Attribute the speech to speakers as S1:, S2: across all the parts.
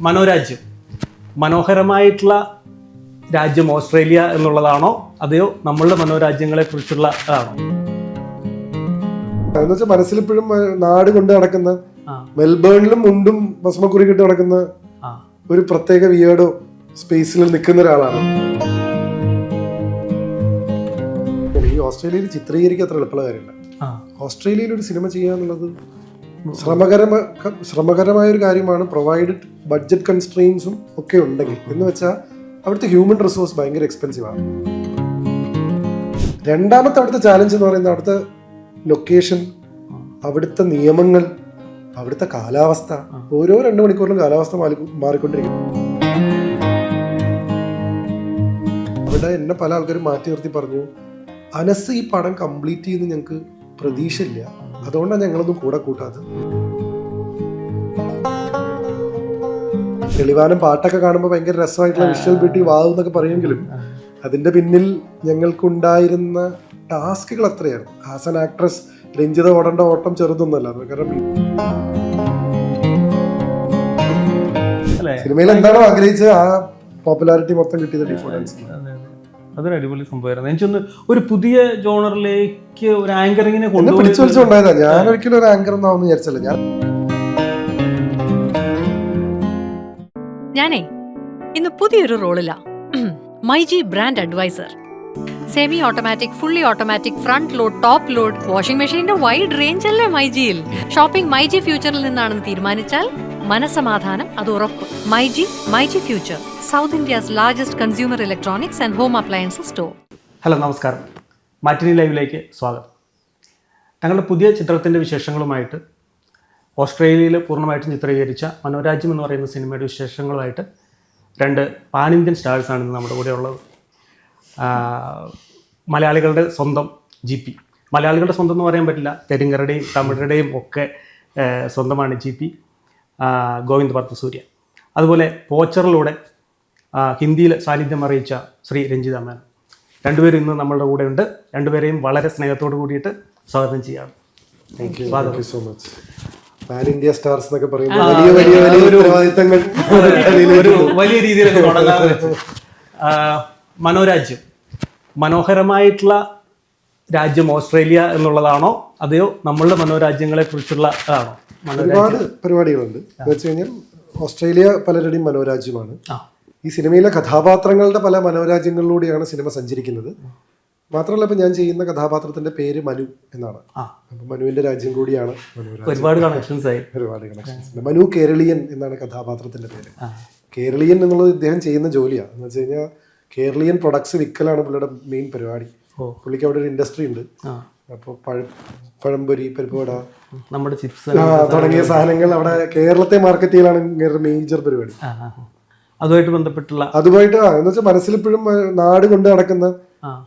S1: മനോരാജ്യം. മനോഹരമായിട്ടുള്ള രാജ്യം ഓസ്ട്രേലിയ എന്നുള്ളതാണോ? അതെയോ നമ്മളുടെ മനോരാജ്യങ്ങളെ കുറിച്ചുള്ള അതാണോ
S2: എന്ന് വെച്ചാൽ മനസ്സിലിപ്പോഴും നാട് കൊണ്ട് നടക്കുന്ന മെൽബേണിലും മുണ്ടും ഭസ്മക്കുറി കിട്ടി നടക്കുന്ന ഒരു പ്രത്യേക വിയേഡോ സ്പേസിൽ നിൽക്കുന്ന ഒരാളാണ്. ഈ ഓസ്ട്രേലിയയിൽ ചിത്രീകരിക്കാൻ അത്ര എളുപ്പമുള്ള കാര്യമില്ല. ഓസ്ട്രേലിയയിൽ ഒരു സിനിമ ചെയ്യുക എന്നുള്ളത് ശ്രമകരമ ശ്രമകരമായ ഒരു കാര്യമാണ് പ്രൊവൈഡഡ് ബഡ്ജറ്റ് കൺസ്ട്രെയിൻസും ഒക്കെ ഉണ്ടെങ്കിൽ. എന്ന് വെച്ചാൽ അവിടുത്തെ ഹ്യൂമൻ റിസോഴ്സ് ഭയങ്കര എക്സ്പെൻസീവ് ആണ്. രണ്ടാമത്തെ അവിടുത്തെ ചാലഞ്ച് എന്ന് പറയുന്നത് അവിടുത്തെ ലൊക്കേഷൻ അവിടുത്തെ നിയമങ്ങൾ അവിടുത്തെ കാലാവസ്ഥ. ഓരോ രണ്ട് മണിക്കൂറിലും കാലാവസ്ഥ മാറി മാറിക്കൊണ്ടിരിക്കും. അവിടെ എന്നെ പല ആൾക്കാരും മാറ്റി നിർത്തി പറഞ്ഞു അനസ് ഈ പടം കംപ്ലീറ്റ് ചെയ്യുന്ന ഞങ്ങൾക്ക് പ്രതീക്ഷയില്ല. അതുകൊണ്ടാണ് ഞങ്ങളൊന്നും കൂടെ കൂട്ടാത്തത്. തെളിവാനം പാട്ടൊക്കെ കാണുമ്പോൾ ഭയങ്കര രസമായിട്ടുള്ള വിഷ്വൽ ബ്യൂട്ടി വാവ് എന്നൊക്കെ പറയുമെങ്കിലും അതിന്റെ പിന്നിൽ ഞങ്ങൾക്കുണ്ടായിരുന്ന ടാസ്കുകൾ അത്രയായിരുന്നു. ആസ് ആൻ ആക്ട്രസ് രഞ്ജിത ഓടേണ്ട ഓട്ടം ചെറുതൊന്നുമല്ല. കാരണം സിനിമയിൽ എന്താണോ ആഗ്രഹിച്ചത്? ആ പോപ്പുലാരിറ്റി മൊത്തം കിട്ടിയത്
S1: അതെ. അതൊരു അടിപൊളി സംഭവമായിരുന്നു. എനിക്കൊന്ന് ഒരു പുതിയ ജോണറിലേക്ക് ഒരു ആങ്കറിങ്ങിനെ
S2: എന്നെ
S1: കൊണ്ടുപോയി
S2: പിടിച്ചു വലിച്ചുണ്ടായതാ ഞാൻ ഒരിക്കലും ഒരു ആങ്കർ എന്നാവുന്ന വിചാരിച്ചല്ല. ഞാൻ
S3: ഞാനേ ഇന്ന് പുതിയൊരു റോളിലാ. MyG brand advisor. Semi automatic fully automatic front load top load washing മെഷീന്റെ വൈഡ് റേഞ്ച് അല്ലേ മൈജിയിൽ? ഷോപ്പിംഗ് മൈജി ഫ്യൂച്ചറിൽ നിന്നാണെന്ന് തീരുമാനിച്ചാൽ മനസമാധാനം അത് ഉറപ്പ്. MyG myG future. South India's largest consumer electronics and home appliances store
S1: hello നമസ്കാരം. മാറ്റിനി ലൈവിലേക്ക് സ്വാഗതം. തങ്ങളുടെ പുതിയ ചിത്രത്തിന്റെ വിശേഷങ്ങളുമായിട്ട് ഓസ്ട്രേലിയയിൽ പൂർണമായിട്ടും ചിത്രീകരിച്ച മനോരാജ്യം എന്ന് പറയുന്ന സിനിമയുടെ വിശേഷങ്ങളുമായിട്ട് രണ്ട് പാൻ ഇന്ത്യൻ സ്റ്റാഴ്സാണ് ഇന്ന് നമ്മുടെ കൂടെ ഉള്ളത്. മലയാളികളുടെ സ്വന്തം ജി പി മലയാളികളുടെ സ്വന്തം എന്ന് പറയാൻ പറ്റില്ല തെലുങ്കരുടെയും തമിഴരുടെയും ഒക്കെ സ്വന്തമാണ് ജി പി ഗോവിന്ദ് ഭർത്തസൂര്യ. അതുപോലെ പോച്ചറിലൂടെ ഹിന്ദിയിൽ സാന്നിധ്യം അറിയിച്ച ശ്രീ രഞ്ജിത മേനോൻ രണ്ടുപേരും ഇന്ന് നമ്മളുടെ കൂടെ ഉണ്ട്. രണ്ടുപേരെയും വളരെ സ്നേഹത്തോട് കൂടിയിട്ട് സ്വാഗതം ചെയ്യാണ്. സ്വാഗതം.
S2: So much pan India stars എന്നൊക്കെ പറയുമ്പോൾ വലിയ വലിയ വലിയ ഉത്തരവാദിത്തങ്ങൾ
S1: വലിയ രീതിയിൽ. മനോരാജ്യം. മനോഹരമായിട്ടുള്ള രാജ്യം ഓസ്ട്രേലിയ എന്നുള്ളതാണോ? അതെയോ നമ്മളുടെ മനോരാജ്യങ്ങളെ കുറിച്ചുള്ള അതാണോ
S2: ഒരുപാട് പരിപാടികളുണ്ട്. വെച്ച് കഴിഞ്ഞാൽ ഓസ്ട്രേലിയ പലരുടെയും മനോരാജ്യമാണ്. ഈ സിനിമയിലെ കഥാപാത്രങ്ങളുടെ പല മനോരാജ്യങ്ങളിലൂടെയാണ് സിനിമ സഞ്ചരിക്കുന്നത്. മാത്രമല്ല ഇപ്പൊ ഞാൻ ചെയ്യുന്ന കഥാപാത്രത്തിന്റെ പേര് മനു എന്നാണ്. മനുവിന്റെ രാജ്യം കൂടിയാണ്
S1: ഒരുപാട് കണക്ഷൻസ് ആയി.
S2: ഒരുപാട് കണക്ഷൻസ് മനു കേരളീയൻ എന്നാണ് കഥാപാത്രത്തിന്റെ പേര്. കേരളീയൻ എന്നുള്ളത് ഇദ്ദേഹം ചെയ്യുന്ന ജോലിയാണ്. എന്ന് വെച്ച് കഴിഞ്ഞാൽ കേരളീയൻ പ്രൊഡക്ട്സ് വിൽക്കലാണ് പുള്ളിയുടെ മെയിൻ പരിപാടി. പുള്ളിക്ക് അവിടെ ഒരു ഇൻഡസ്ട്രി ഉണ്ട്. അപ്പോൾ പഴ പഴംപൊരി പരിപ്പുവട.
S1: നമ്മുടെ ചിപ്സ്
S2: തുടങ്ങിയ സാധനങ്ങൾ അവിടെ കേരളത്തെ മാർക്കറ്റിലാണ് മേജർ പരിപാടി.
S1: അതുമായിട്ട് ബന്ധപ്പെട്ടുള്ള
S2: അതുമായിട്ട് എന്ന് വെച്ചാൽ മനസ്സിലിപ്പോഴും നാട് കൊണ്ട് നടക്കുന്ന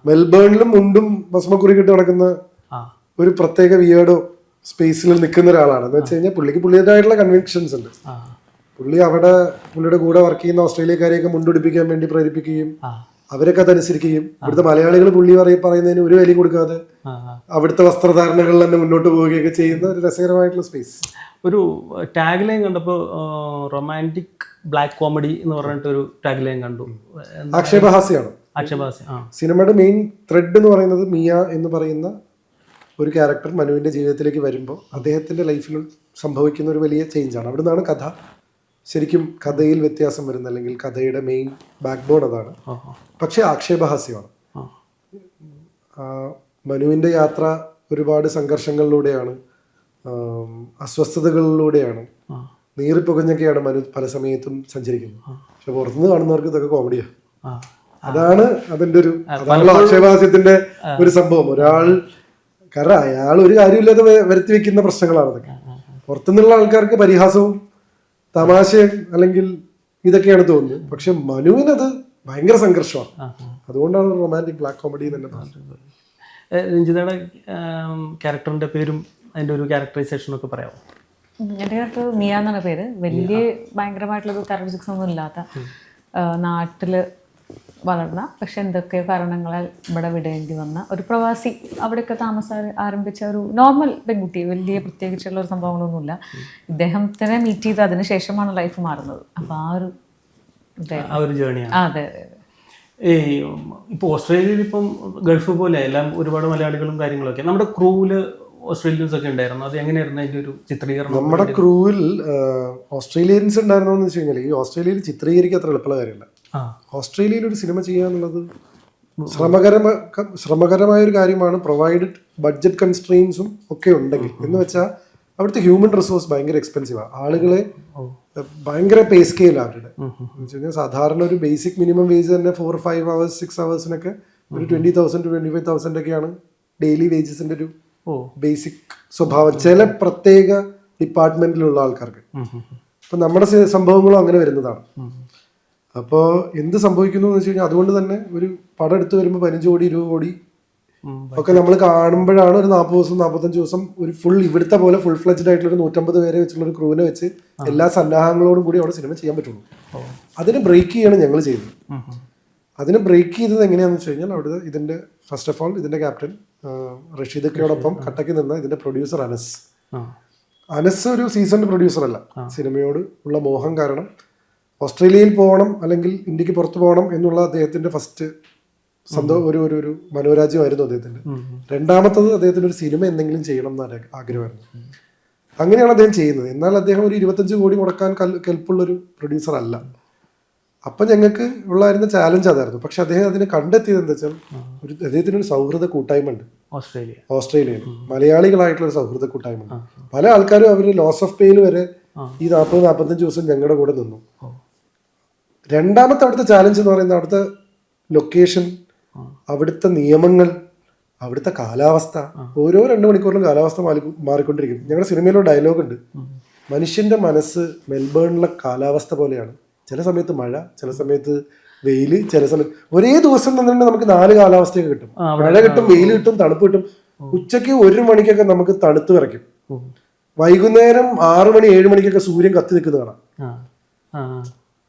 S2: മെൽബേണിലും മുണ്ടും ഭസ്മക്കുറി കിട്ടി നടക്കുന്ന ഒരു പ്രത്യേക വിയേഡോ സ്പേസിൽ നിൽക്കുന്ന ഒരാളാണ്. എന്ന് വെച്ച് കഴിഞ്ഞാൽ പുള്ളിക്ക് പുള്ളിയതായിട്ടുള്ള കൺവിക്ഷൻസ് ഉണ്ട്. പുള്ളി അവിടെ പുള്ളിയുടെ കൂടെ വർക്ക് ചെയ്യുന്ന ഓസ്ട്രേലിയക്കാരെയൊക്കെ മുണ്ടുപിടിപ്പിക്കാൻ വേണ്ടി പ്രേരിപ്പിക്കുകയും അവരൊക്കെ അതനുസരിക്കുകയും ഇവിടുത്തെ മലയാളികൾ പുള്ളി പറയ പറയുന്നതിന് ഒരു വിലയും കൊടുക്കാതെ. അവിടുത്തെ വസ്ത്രധാരണകളിൽ തന്നെ മുന്നോട്ട് പോവുകയൊക്കെ ചെയ്യുന്ന ഒരു രസകരമായിട്ടുള്ള സ്പേസ്
S1: ഒരു ടാഗ് ലൈൻ കണ്ടപ്പോൾ റൊമാന്റിക് ബ്ലാക്ക് കോമഡി എന്ന് പറഞ്ഞിട്ടൊരു ടാഗ് ലൈൻ കണ്ടു?
S2: ആക്ഷേപഹാസ്യമാണ് സിനിമയുടെ മെയിൻ ത്രെഡ് എന്ന് പറയുന്നത് മിയ എന്ന് പറയുന്ന ഒരു ക്യാരക്ടർ മനുവിന്റെ ജീവിതത്തിലേക്ക് വരുമ്പോൾ അദ്ദേഹത്തിന്റെ ലൈഫിൽ സംഭവിക്കുന്ന ഒരു വലിയ ചേഞ്ചാണ് അവിടെ നിന്നാണ് കഥ ശരിക്കും കഥയിൽ വ്യത്യാസം വരുന്ന അല്ലെങ്കിൽ കഥയുടെ മെയിൻ ബാക്ക് ബോൺ അതാണ് പക്ഷേ ആക്ഷേപഹാസ്യമാണ്. മനുവിന്റെ യാത്ര ഒരുപാട് സംഘർഷങ്ങളിലൂടെയാണ് അസ്വസ്ഥതകളിലൂടെയാണ് നീറിപ്പുകഞ്ഞൊക്കെയാണ് മനു പല സമയത്തും സഞ്ചരിക്കുന്നത്. പക്ഷെ പുറത്തുനിന്ന് കാണുന്നവർക്ക് ഇതൊക്കെ കോമഡിയാണ് അതാണ് അതിന്റെ ഒരു അതാണല്ലോ ആക്ഷേപഹാസ്യത്തിന്റെ ഒരു സംഭവം. ഒരാൾ കാരണം അയാൾ ഒരു കാര്യമില്ലാതെ വരുത്തി വെക്കുന്ന പ്രശ്നങ്ങളാണ് അതൊക്കെ. പുറത്തുനിന്നുള്ള ആൾക്കാർക്ക് പരിഹാസവും തമാശയും അല്ലെങ്കിൽ ഇതൊക്കെയാണ് തോന്നുന്നത്. പക്ഷെ മനുവിനത് ഭയങ്കര സംഘർഷമാണ്. അതുകൊണ്ടാണ് റൊമാന്റിക് ബ്ലാക്ക് കോമഡി തന്നെ
S1: രഞ്ജിതയുടെ ക്യാരക്ടറിന്റെ പേരും അതിന്റെ ഒരു ക്യാരക്ടറൈസേഷനും ഒക്കെ പറയാമോ?
S4: എന്റെ ക്യാരക്ടർ മിയ എന്നാണ് പേര്. വലിയ ഭയങ്കരമായിട്ടുള്ളൊരു കറക്റ്റിക്സ് ഒന്നും ഇല്ലാത്ത നാട്ടിൽ വളർന്ന പക്ഷെ എന്തൊക്കെ കാരണങ്ങളാൽ ഇവിടെ വിടേണ്ടി വന്ന? ഒരു പ്രവാസി അവിടെയൊക്കെ താമസം ആരംഭിച്ച ഒരു നോർമൽ പെൺകുട്ടി വലിയ പ്രത്യേകിച്ചുള്ള ഒരു സംഭവങ്ങളൊന്നുമില്ല. ഇദ്ദേഹത്തിനെ മീറ്റ് ചെയ്ത് അതിന് ശേഷമാണ് ലൈഫ് മാറുന്നത്. അപ്പോൾ ആ ഒരു.
S1: ആ ഒരു ജേണിയാണ്
S4: അതെ അതെ.
S1: ഈ ഇപ്പോൾ ഓസ്ട്രേലിയയിൽ ഇപ്പം ഗൾഫ് പോലെ എല്ലാം ഒരുപാട് മലയാളികളും കാര്യങ്ങളൊക്കെ. നമ്മുടെ ക്രൂവിൽ ഓസ്ട്രേലിയൻസ് ഒക്കെ ഉണ്ടായിരുന്നു. അത് എങ്ങനെയായിരുന്നു അതിന്റെ ഒരു ചിത്രീകരണം?
S2: നമ്മുടെ ക്രൂവിൽ ഓസ്ട്രേലിയൻസ് ഉണ്ടായിരുന്നോ എന്ന് വെച്ച് കഴിഞ്ഞാൽ ഈ ഓസ്ട്രേലിയയിൽ ചിത്രീകരിക്കുക അത്ര എളുപ്പമുള്ള കാര്യമല്ല. ഓസ്ട്രേലിയയിൽ ഒരു സിനിമ ചെയ്യുക എന്നുള്ളത് ശ്രമകരമ ശ്രമകരമായ ഒരു കാര്യമാണ്. പ്രൊവൈഡഡ് ബഡ്ജറ്റ് കൺസ്ട്രെയിൻസും ഒക്കെ ഉണ്ടെങ്കിൽ. എന്ന് വെച്ചാൽ അവിടുത്തെ ഹ്യൂമൻ റിസോഴ്സ് ഭയങ്കര എക്സ്പെൻസീവാണ് ആളുകളെ ഭയങ്കര പേ സ്കെയിലാണ് അവരുടെ. എന്ന് വെച്ച് കഴിഞ്ഞാൽ സാധാരണ ഒരു ബേസിക് മിനിമം വേജ് തന്നെ ഫോർ ഫൈവ് അവേഴ്സ് സിക്സ് അവേഴ്സിനൊക്കെ ഒരു twenty thousand to twenty five thousand ഒക്കെയാണ് ഡെയിലി വേജസിന്റെ ഒരു ബേസിക് സ്വഭാവം. ചില പ്രത്യേക ഡിപ്പാർട്ട്മെന്റിലുള്ള ആൾക്കാർക്ക്. അപ്പൊ നമ്മുടെ സംഭവങ്ങളും അങ്ങനെ വരുന്നതാണ്. അപ്പോൾ എന്ത് സംഭവിക്കുന്നു എന്ന് വെച്ച് കഴിഞ്ഞാൽ അതുകൊണ്ട് തന്നെ ഒരു പടം എടുത്ത് വരുമ്പോൾ പതിനഞ്ച് കോടി ഇരുപത് കോടി ഒക്കെ നമ്മൾ കാണുമ്പോഴാണ് ഒരു നാൽപ്പത് ദിവസം നാൽപ്പത്തഞ്ച് ദിവസം ഒരു ഫുൾ ഇവിടുത്തെ പോലെ ഫുൾ ഫ്ലെജ്ഡ് ആയിട്ടുള്ള ഒരു നൂറ്റമ്പത് പേരെ വെച്ചുള്ള ഒരു ക്രൂവിനെ വെച്ച് എല്ലാ സന്നാഹങ്ങളോടും കൂടി അവിടെ സിനിമ ചെയ്യാൻ പറ്റുള്ളൂ. അതിന് ബ്രേക്ക് ചെയ്യാണ് ഞങ്ങൾ ചെയ്തത്. അതിന് ബ്രേക്ക് ചെയ്തത് എങ്ങനെയാണെന്ന് വെച്ച് കഴിഞ്ഞാൽ അവിടെ ഇതിന്റെ ഫസ്റ്റ് ഓഫ് ഓൾ ഇതിന്റെ ക്യാപ്റ്റൻ റഷീദക്കയോടൊപ്പം കട്ടക്ക് നിന്ന ഇതിന്റെ പ്രൊഡ്യൂസർ അനസ്. അനസ് ഒരു സീസൺ പ്രൊഡ്യൂസർ അല്ല. സിനിമയോട് ഉള്ള മോഹം കാരണം ഓസ്ട്രേലിയയിൽ പോകണം അല്ലെങ്കിൽ ഇന്ത്യയ്ക്ക് പുറത്ത് പോകണം എന്നുള്ള അദ്ദേഹത്തിന്റെ ഫസ്റ്റ് സ്വന്തം ഒരു ഒരു ഒരു മനോരാജ്യമായിരുന്നു അദ്ദേഹത്തിന്റെ. രണ്ടാമത്തത് അദ്ദേഹത്തിന് ഒരു സിനിമ എന്തെങ്കിലും ചെയ്യണം എന്നാണ് ആഗ്ര- ആഗ്രഹമായിരുന്നു അങ്ങനെയാണ് അദ്ദേഹം ചെയ്യുന്നത്. എന്നാൽ അദ്ദേഹം ഒരു ഇരുപത്തഞ്ച് കോടി മുടക്കാൻ കൽ കെൽപ്പുള്ള ഒരു പ്രൊഡ്യൂസർ അല്ല. അപ്പം ഞങ്ങൾക്ക് ഉള്ളായിരുന്ന ചാലഞ്ച് അതായിരുന്നു. പക്ഷെ അദ്ദേഹം അതിനെ കണ്ടെത്തിയത് എന്താ വെച്ചാൽ ഒരു അദ്ദേഹത്തിന് ഒരു സൗഹൃദ കൂട്ടായ്മ ഉണ്ട്
S1: ഓസ്ട്രേലിയ.
S2: ഓസ്ട്രേലിയയിൽ. മലയാളികളായിട്ടുള്ള ഒരു സൗഹൃദ കൂട്ടായ്മ ഉണ്ട് പല ആൾക്കാരും അവർ ലോസ് ഓഫ് പെയിൽ വരെ ഈ നാൽപ്പത് നാൽപ്പത്തഞ്ച് ദിവസം ഞങ്ങളുടെ കൂടെ നിന്നു. രണ്ടാമത്തെ അവിടുത്തെ ചാലഞ്ച് എന്ന് പറയുന്നത് അവിടുത്തെ ലൊക്കേഷൻ അവിടുത്തെ നിയമങ്ങൾ അവിടുത്തെ കാലാവസ്ഥ. ഓരോ രണ്ട് മണിക്കൂറിലും കാലാവസ്ഥ മാറി മാറിക്കൊണ്ടിരിക്കും. ഞങ്ങളുടെ സിനിമയിലൊരു ഡയലോഗ് ഉണ്ട്. മനുഷ്യന്റെ മനസ്സ് മെൽബേണിലെ കാലാവസ്ഥ പോലെയാണ്. ചില സമയത്ത് മഴ ചില സമയത്ത് വെയിൽ ചില സമയത്ത് ഒരേ ദിവസം തന്നെ നമുക്ക് നാല് കാലാവസ്ഥയൊക്കെ കിട്ടും. മഴ കിട്ടും വെയിൽ കിട്ടും തണുപ്പ് കിട്ടും. ഉച്ചയ്ക്ക് ഒരു മണിക്കൊക്കെ നമുക്ക് തണുത്ത് വിറയ്ക്കും വൈകുന്നേരം ആറു മണി ഏഴ് മണിക്കൊക്കെ സൂര്യൻ കത്തി നിൽക്കുന്ന കാണാം.